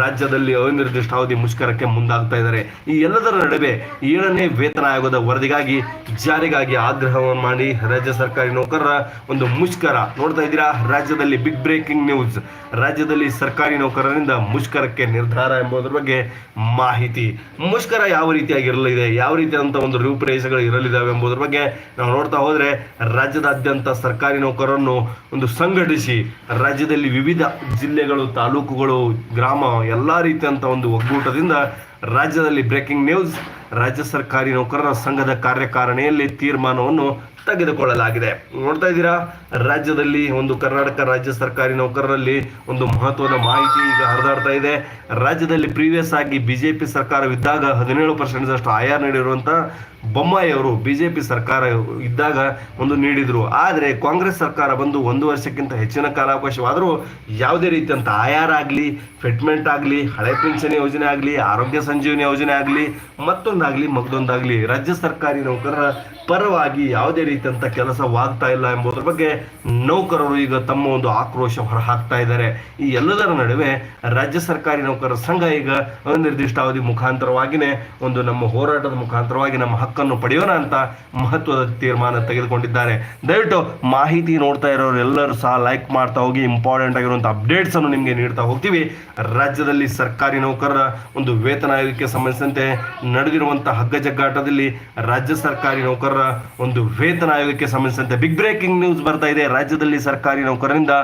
ರಾಜ್ಯದಲ್ಲಿ ಅನಿರ್ದಿಷ್ಟ ಅವಧಿ ಮುಷ್ಕರಕ್ಕೆ ಮುಂದಾಗ್ತಾ ಇದ್ದಾರೆ. ಈ ಎಲ್ಲದರ ನಡುವೆ ಏಳನೇ ವೇತನ ಆಯೋಗದ ವರದಿಗಾಗಿ ಜಾರಿಗಾಗಿ ಆಗ್ರಹವನ್ನು ಮಾಡಿ ರಾಜ್ಯ ಸರ್ಕಾರಿ ನೌಕರರ ಒಂದು ಮುಷ್ಕರ. ನೋಡ್ತಾ ಇದ್ದೀರಾ? ರಾಜ್ಯದಲ್ಲಿ ಬಿಗ್ ಬ್ರೇಕಿಂಗ್ ನ್ಯೂಸ್ ರಾಜ್ಯದಲ್ಲಿ ಸರ್ಕಾರಿ ನೌಕರರಿಂದ ಮುಷ್ಕರಕ್ಕೆ ನಿರ್ಧಾರ ಎಂಬುದರ ಬಗ್ಗೆ ಮಾಹಿತಿ. ಮುಷ್ಕರ ಯಾವ ರೀತಿಯಾಗಿರಲಿದೆ? ಯಾವ ರೀತಿಯಾದಂಥ ಒಂದು ರೂಪುರೇಷೆಗಳು ಇರಲಿದ್ದಾವೆ ಎಂಬುದರ ಬಗ್ಗೆ ನಾವು ನೋಡ್ತಾ ಹೋದರೆ ರಾಜ್ಯದಾದ್ಯಂತ ಸರ್ಕಾರಿ ನೌಕರರನ್ನು ಒಂದು ಸಂಘಟಿಸಿ ರಾಜ್ಯದಲ್ಲಿ ವಿವಿಧ ಜಿಲ್ಲೆಗಳು, ತಾಲೂಕುಗಳು, ಗ್ರಾಮ, ಎಲ್ಲ ರೀತಿಯಂಥ ಒಂದು ಒಗ್ಗೂಟದಿಂದ ರಾಜ್ಯದಲ್ಲಿ ಬ್ರೇಕಿಂಗ್ ನ್ಯೂಸ್ ರಾಜ್ಯ ಸರ್ಕಾರಿ ನೌಕರರ ಸಂಘದ ಕಾರ್ಯಕಾರಣೆಯಲ್ಲಿ ತೀರ್ಮಾನವನ್ನು ತೆಗೆದುಕೊಳ್ಳಲಾಗಿದೆ. ನೋಡ್ತಾ ಇದ್ದೀರಾ? ರಾಜ್ಯದಲ್ಲಿ ಒಂದು ಕರ್ನಾಟಕ ರಾಜ್ಯ ಸರ್ಕಾರಿ ನೌಕರರಲ್ಲಿ ಒಂದು ಮಹತ್ವದ ಮಾಹಿತಿ ಈಗ ಹರಿದಾಡ್ತಾ ಇದೆ. ರಾಜ್ಯದಲ್ಲಿ ಪ್ರೀವಿಯಸ್ ಆಗಿ ಬಿಜೆಪಿ ಸರ್ಕಾರವಿದ್ದಾಗ ಹದಿನೇಳು ಪರ್ಸೆಂಟ್ ಅಷ್ಟು ಆಯಾರ ನೀಡಿರುವಂತ ಬಿ ಜೆ ಪಿ ಸರ್ಕಾರ ಇದ್ದಾಗ ಒಂದು ನೀಡಿದರು. ಆದರೆ ಕಾಂಗ್ರೆಸ್ ಸರ್ಕಾರ ಬಂದು ಒಂದು ವರ್ಷಕ್ಕಿಂತ ಹೆಚ್ಚಿನ ಕಾಲಾವಕಾಶವಾದರೂ ಯಾವುದೇ ರೀತಿಯಂಥ ಆಯಾರ ಆಗಲಿ ಫಿಟ್ಮೆಂಟ್ ಆಗಲಿ, ಹಳೆ ಪಿಂಚಣಿ ಯೋಜನೆ ಆಗಲಿ, ಆರೋಗ್ಯ ಸಂಜೀವನಿ ಯೋಜನೆ ಆಗಲಿ, ಮತ್ತೊಂದಾಗಲಿ, ಮಗದೊಂದಾಗಲಿ ರಾಜ್ಯ ಸರ್ಕಾರಿ ನೌಕರರ ಪರವಾಗಿ ಯಾವುದೇ ರೀತಿಯಂಥ ಕೆಲಸವಾಗ್ತಾ ಇಲ್ಲ ಎಂಬುದರ ಬಗ್ಗೆ ನೌಕರರು ಈಗ ತಮ್ಮ ಒಂದು ಆಕ್ರೋಶ ಹೊರಹಾಕ್ತಾ ಇದ್ದಾರೆ. ಈ ಎಲ್ಲದರ ನಡುವೆ ರಾಜ್ಯ ಸರ್ಕಾರಿ ನೌಕರರ ಸಂಘ ಈಗ ಅನಿರ್ದಿಷ್ಟಾವಧಿ ಮುಖಾಂತರವಾಗಿನೇ ಒಂದು ನಮ್ಮ ಹೋರಾಟದ ಮುಖಾಂತರವಾಗಿ ನಮ್ಮ ಹಕ್ಕನ್ನು ಪಡೆಯೋಣ ಅಂತ ಮಹತ್ವದ ತೀರ್ಮಾನ ತೆಗೆದುಕೊಂಡಿದ್ದಾರೆ. ದಯವಿಟ್ಟು ಮಾಹಿತಿ ನೋಡ್ತಾ ಇರೋರು ಸಹ ಲೈಕ್ ಮಾಡ್ತಾ ಹೋಗಿ ಇಂಪಾರ್ಟೆಂಟ್ ಆಗಿರುವಂಥ ಅಪ್ಡೇಟ್ಸ್ ಅನ್ನು ನಿಮಗೆ ನೀಡ್ತಾ ಹೋಗ್ತೀವಿ. ರಾಜ್ಯದಲ್ಲಿ ಸರ್ಕಾರಿ ನೌಕರರ ಒಂದು ವೇತನ ಆಯೋಗಕ್ಕೆ ಸಂಬಂಧಿಸಿದಂತೆ ನಡೆದಿರುವಂಥ ಹಗ್ಗ ಜಗ್ಗಾಟದಲ್ಲಿ ರಾಜ್ಯ ಸರ್ಕಾರಿ ನೌಕರರ ಒಂದು ವೇತನ ಆಯೋಗಕ್ಕೆ ಸಂಬಂಧಿಸಿದಂತೆ ಬಿಗ್ ಬ್ರೇಕಿಂಗ್ ನ್ಯೂಸ್ ಬರ್ತಾ ಇದೆ. ರಾಜ್ಯದಲ್ಲಿ ಸರ್ಕಾರಿ ನೌಕರರಿಂದ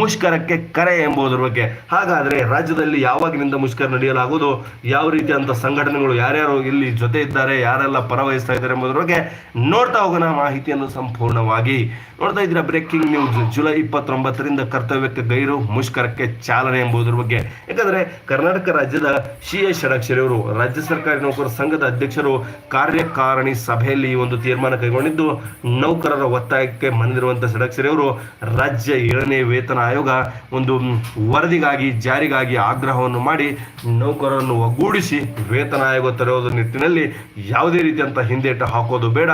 ಮುಷ್ಕರಕ್ಕೆ ಕರೆ ಎಂಬುದರ ಬಗ್ಗೆ. ಹಾಗಾದ್ರೆ ರಾಜ್ಯದಲ್ಲಿ ಯಾವಾಗಿನಿಂದ ಮುಷ್ಕರ ನಡೆಯಲಾಗುವುದು? ಯಾವ ರೀತಿಯಾದಂಥ ಸಂಘಟನೆಗಳು ಯಾರ್ಯಾರು ಇಲ್ಲಿ ಜೊತೆ ಇದ್ದಾರೆ? ಯಾರೆಲ್ಲ ಪರವಹಿಸ್ತಾ ಇದ್ದಾರೆ ಎಂಬುದರ ಬಗ್ಗೆ ನೋಡ್ತಾ ಹೋಗೋಣ ಮಾಹಿತಿಯನ್ನು ಸಂಪೂರ್ಣವಾಗಿ. ನೋಡ್ತಾ ಇದ್ದೀರಾ ಬ್ರೇಕಿಂಗ್ ನ್ಯೂಸ್. ಜುಲೈ ಇಪ್ಪತ್ತೊಂಬತ್ತರಿಂದ ಕರ್ತವ್ಯಕ್ಕೆ ಗೈರು ಮುಷ್ಕರಕ್ಕೆ ಚಾಲನೆ ಎಂಬುದರ ಬಗ್ಗೆ. ಯಾಕಂದ್ರೆ ಕರ್ನಾಟಕ ರಾಜ್ಯದ ಸಿ ಎಸ್ ಷಡಕ್ಷರಿ ಅವರು, ರಾಜ್ಯ ಸರ್ಕಾರಿ ನೌಕರರ ಸಂಘದ ಅಧ್ಯಕ್ಷರು ಕಾರ್ಯಕಾರಿಣಿ ಸಭೆಯಲ್ಲಿ ಈ ಒಂದು ತೀರ್ಮಾನ ಕೈಗೊಂಡಿದ್ದು, ನೌಕರರ ಒತ್ತಾಯಕ್ಕೆ ಮನೆದಿರುವಂತಹ ಷಡಕ್ಷರಿ ಅವರು, ರಾಜ್ಯ ಏಳನೇ ವೇತನ ಆಯೋಗ ಒಂದು ವರದಿಗಾಗಿ, ಜಾರಿಗಾಗಿ ಆಗ್ರಹವನ್ನು ಮಾಡಿ ನೌಕರರನ್ನು ಒಗ್ಗೂಡಿಸಿ ವೇತನ ಆಯೋಗ ತರುವುದರ ನಿಟ್ಟಿನಲ್ಲಿ ಯಾವುದೇ ರೀತಿಯಂತ ಹಿಂದೇಟು ಹಾಕೋದು ಬೇಡ.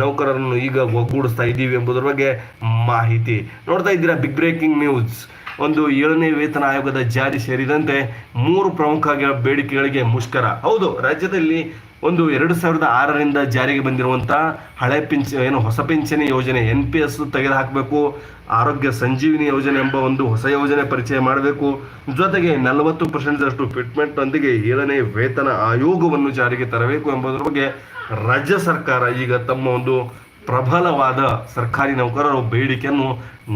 ನೌಕರರನ್ನು ಈಗ ಒಗ್ಗೂಡಿಸ್ತಾ ಇದ್ದೀವಿ ಎಂಬುದರ ಬಗ್ಗೆ ಮಾಹಿತಿ. ನೋಡ್ತಾ ಇದ್ದೀರಾ ಬಿಗ್ ಬ್ರೇಕಿಂಗ್ ನ್ಯೂಸ್ ಒಂದು ಏಳನೇ ವೇತನ ಆಯೋಗದ ಜಾರಿ ಸೇರಿದಂತೆ ಮೂರು ಪ್ರಮುಖ ಬೇಡಿಕೆಗಳಿಗೆ ಮುಷ್ಕರ. ಹೌದು, ರಾಜ್ಯದಲ್ಲಿ ಒಂದು ಎರಡು ಸಾವಿರದ ಆರರಿಂದ ಜಾರಿಗೆ ಬಂದಿರುವಂಥ ಹಳೆ ಪಿಂಚ ಏನು ಹೊಸ ಪಿಂಚಣಿ ಯೋಜನೆ ಎನ್ ಪಿ ಎಸ್ ತೆಗೆದುಹಾಕಬೇಕು, ಆರೋಗ್ಯ ಸಂಜೀವಿನಿ ಯೋಜನೆ ಎಂಬ ಒಂದು ಹೊಸ ಯೋಜನೆ ಪರಿಚಯ ಮಾಡಬೇಕು. ಜೊತೆಗೆ ನಲವತ್ತು ಪರ್ಸೆಂಟ್ದಷ್ಟು ಫಿಟ್ಮೆಂಟ್ನೊಂದಿಗೆ ಏಳನೇ ವೇತನ ಆಯೋಗವನ್ನು ಜಾರಿಗೆ ತರಬೇಕು ಎಂಬುದರ ಬಗ್ಗೆ ರಾಜ್ಯ ಸರ್ಕಾರ ಈಗ ತಮ್ಮ ಒಂದು ಪ್ರಬಲವಾದ ಸರ್ಕಾರಿ ನೌಕರರು ಬೇಡಿಕೆಯನ್ನು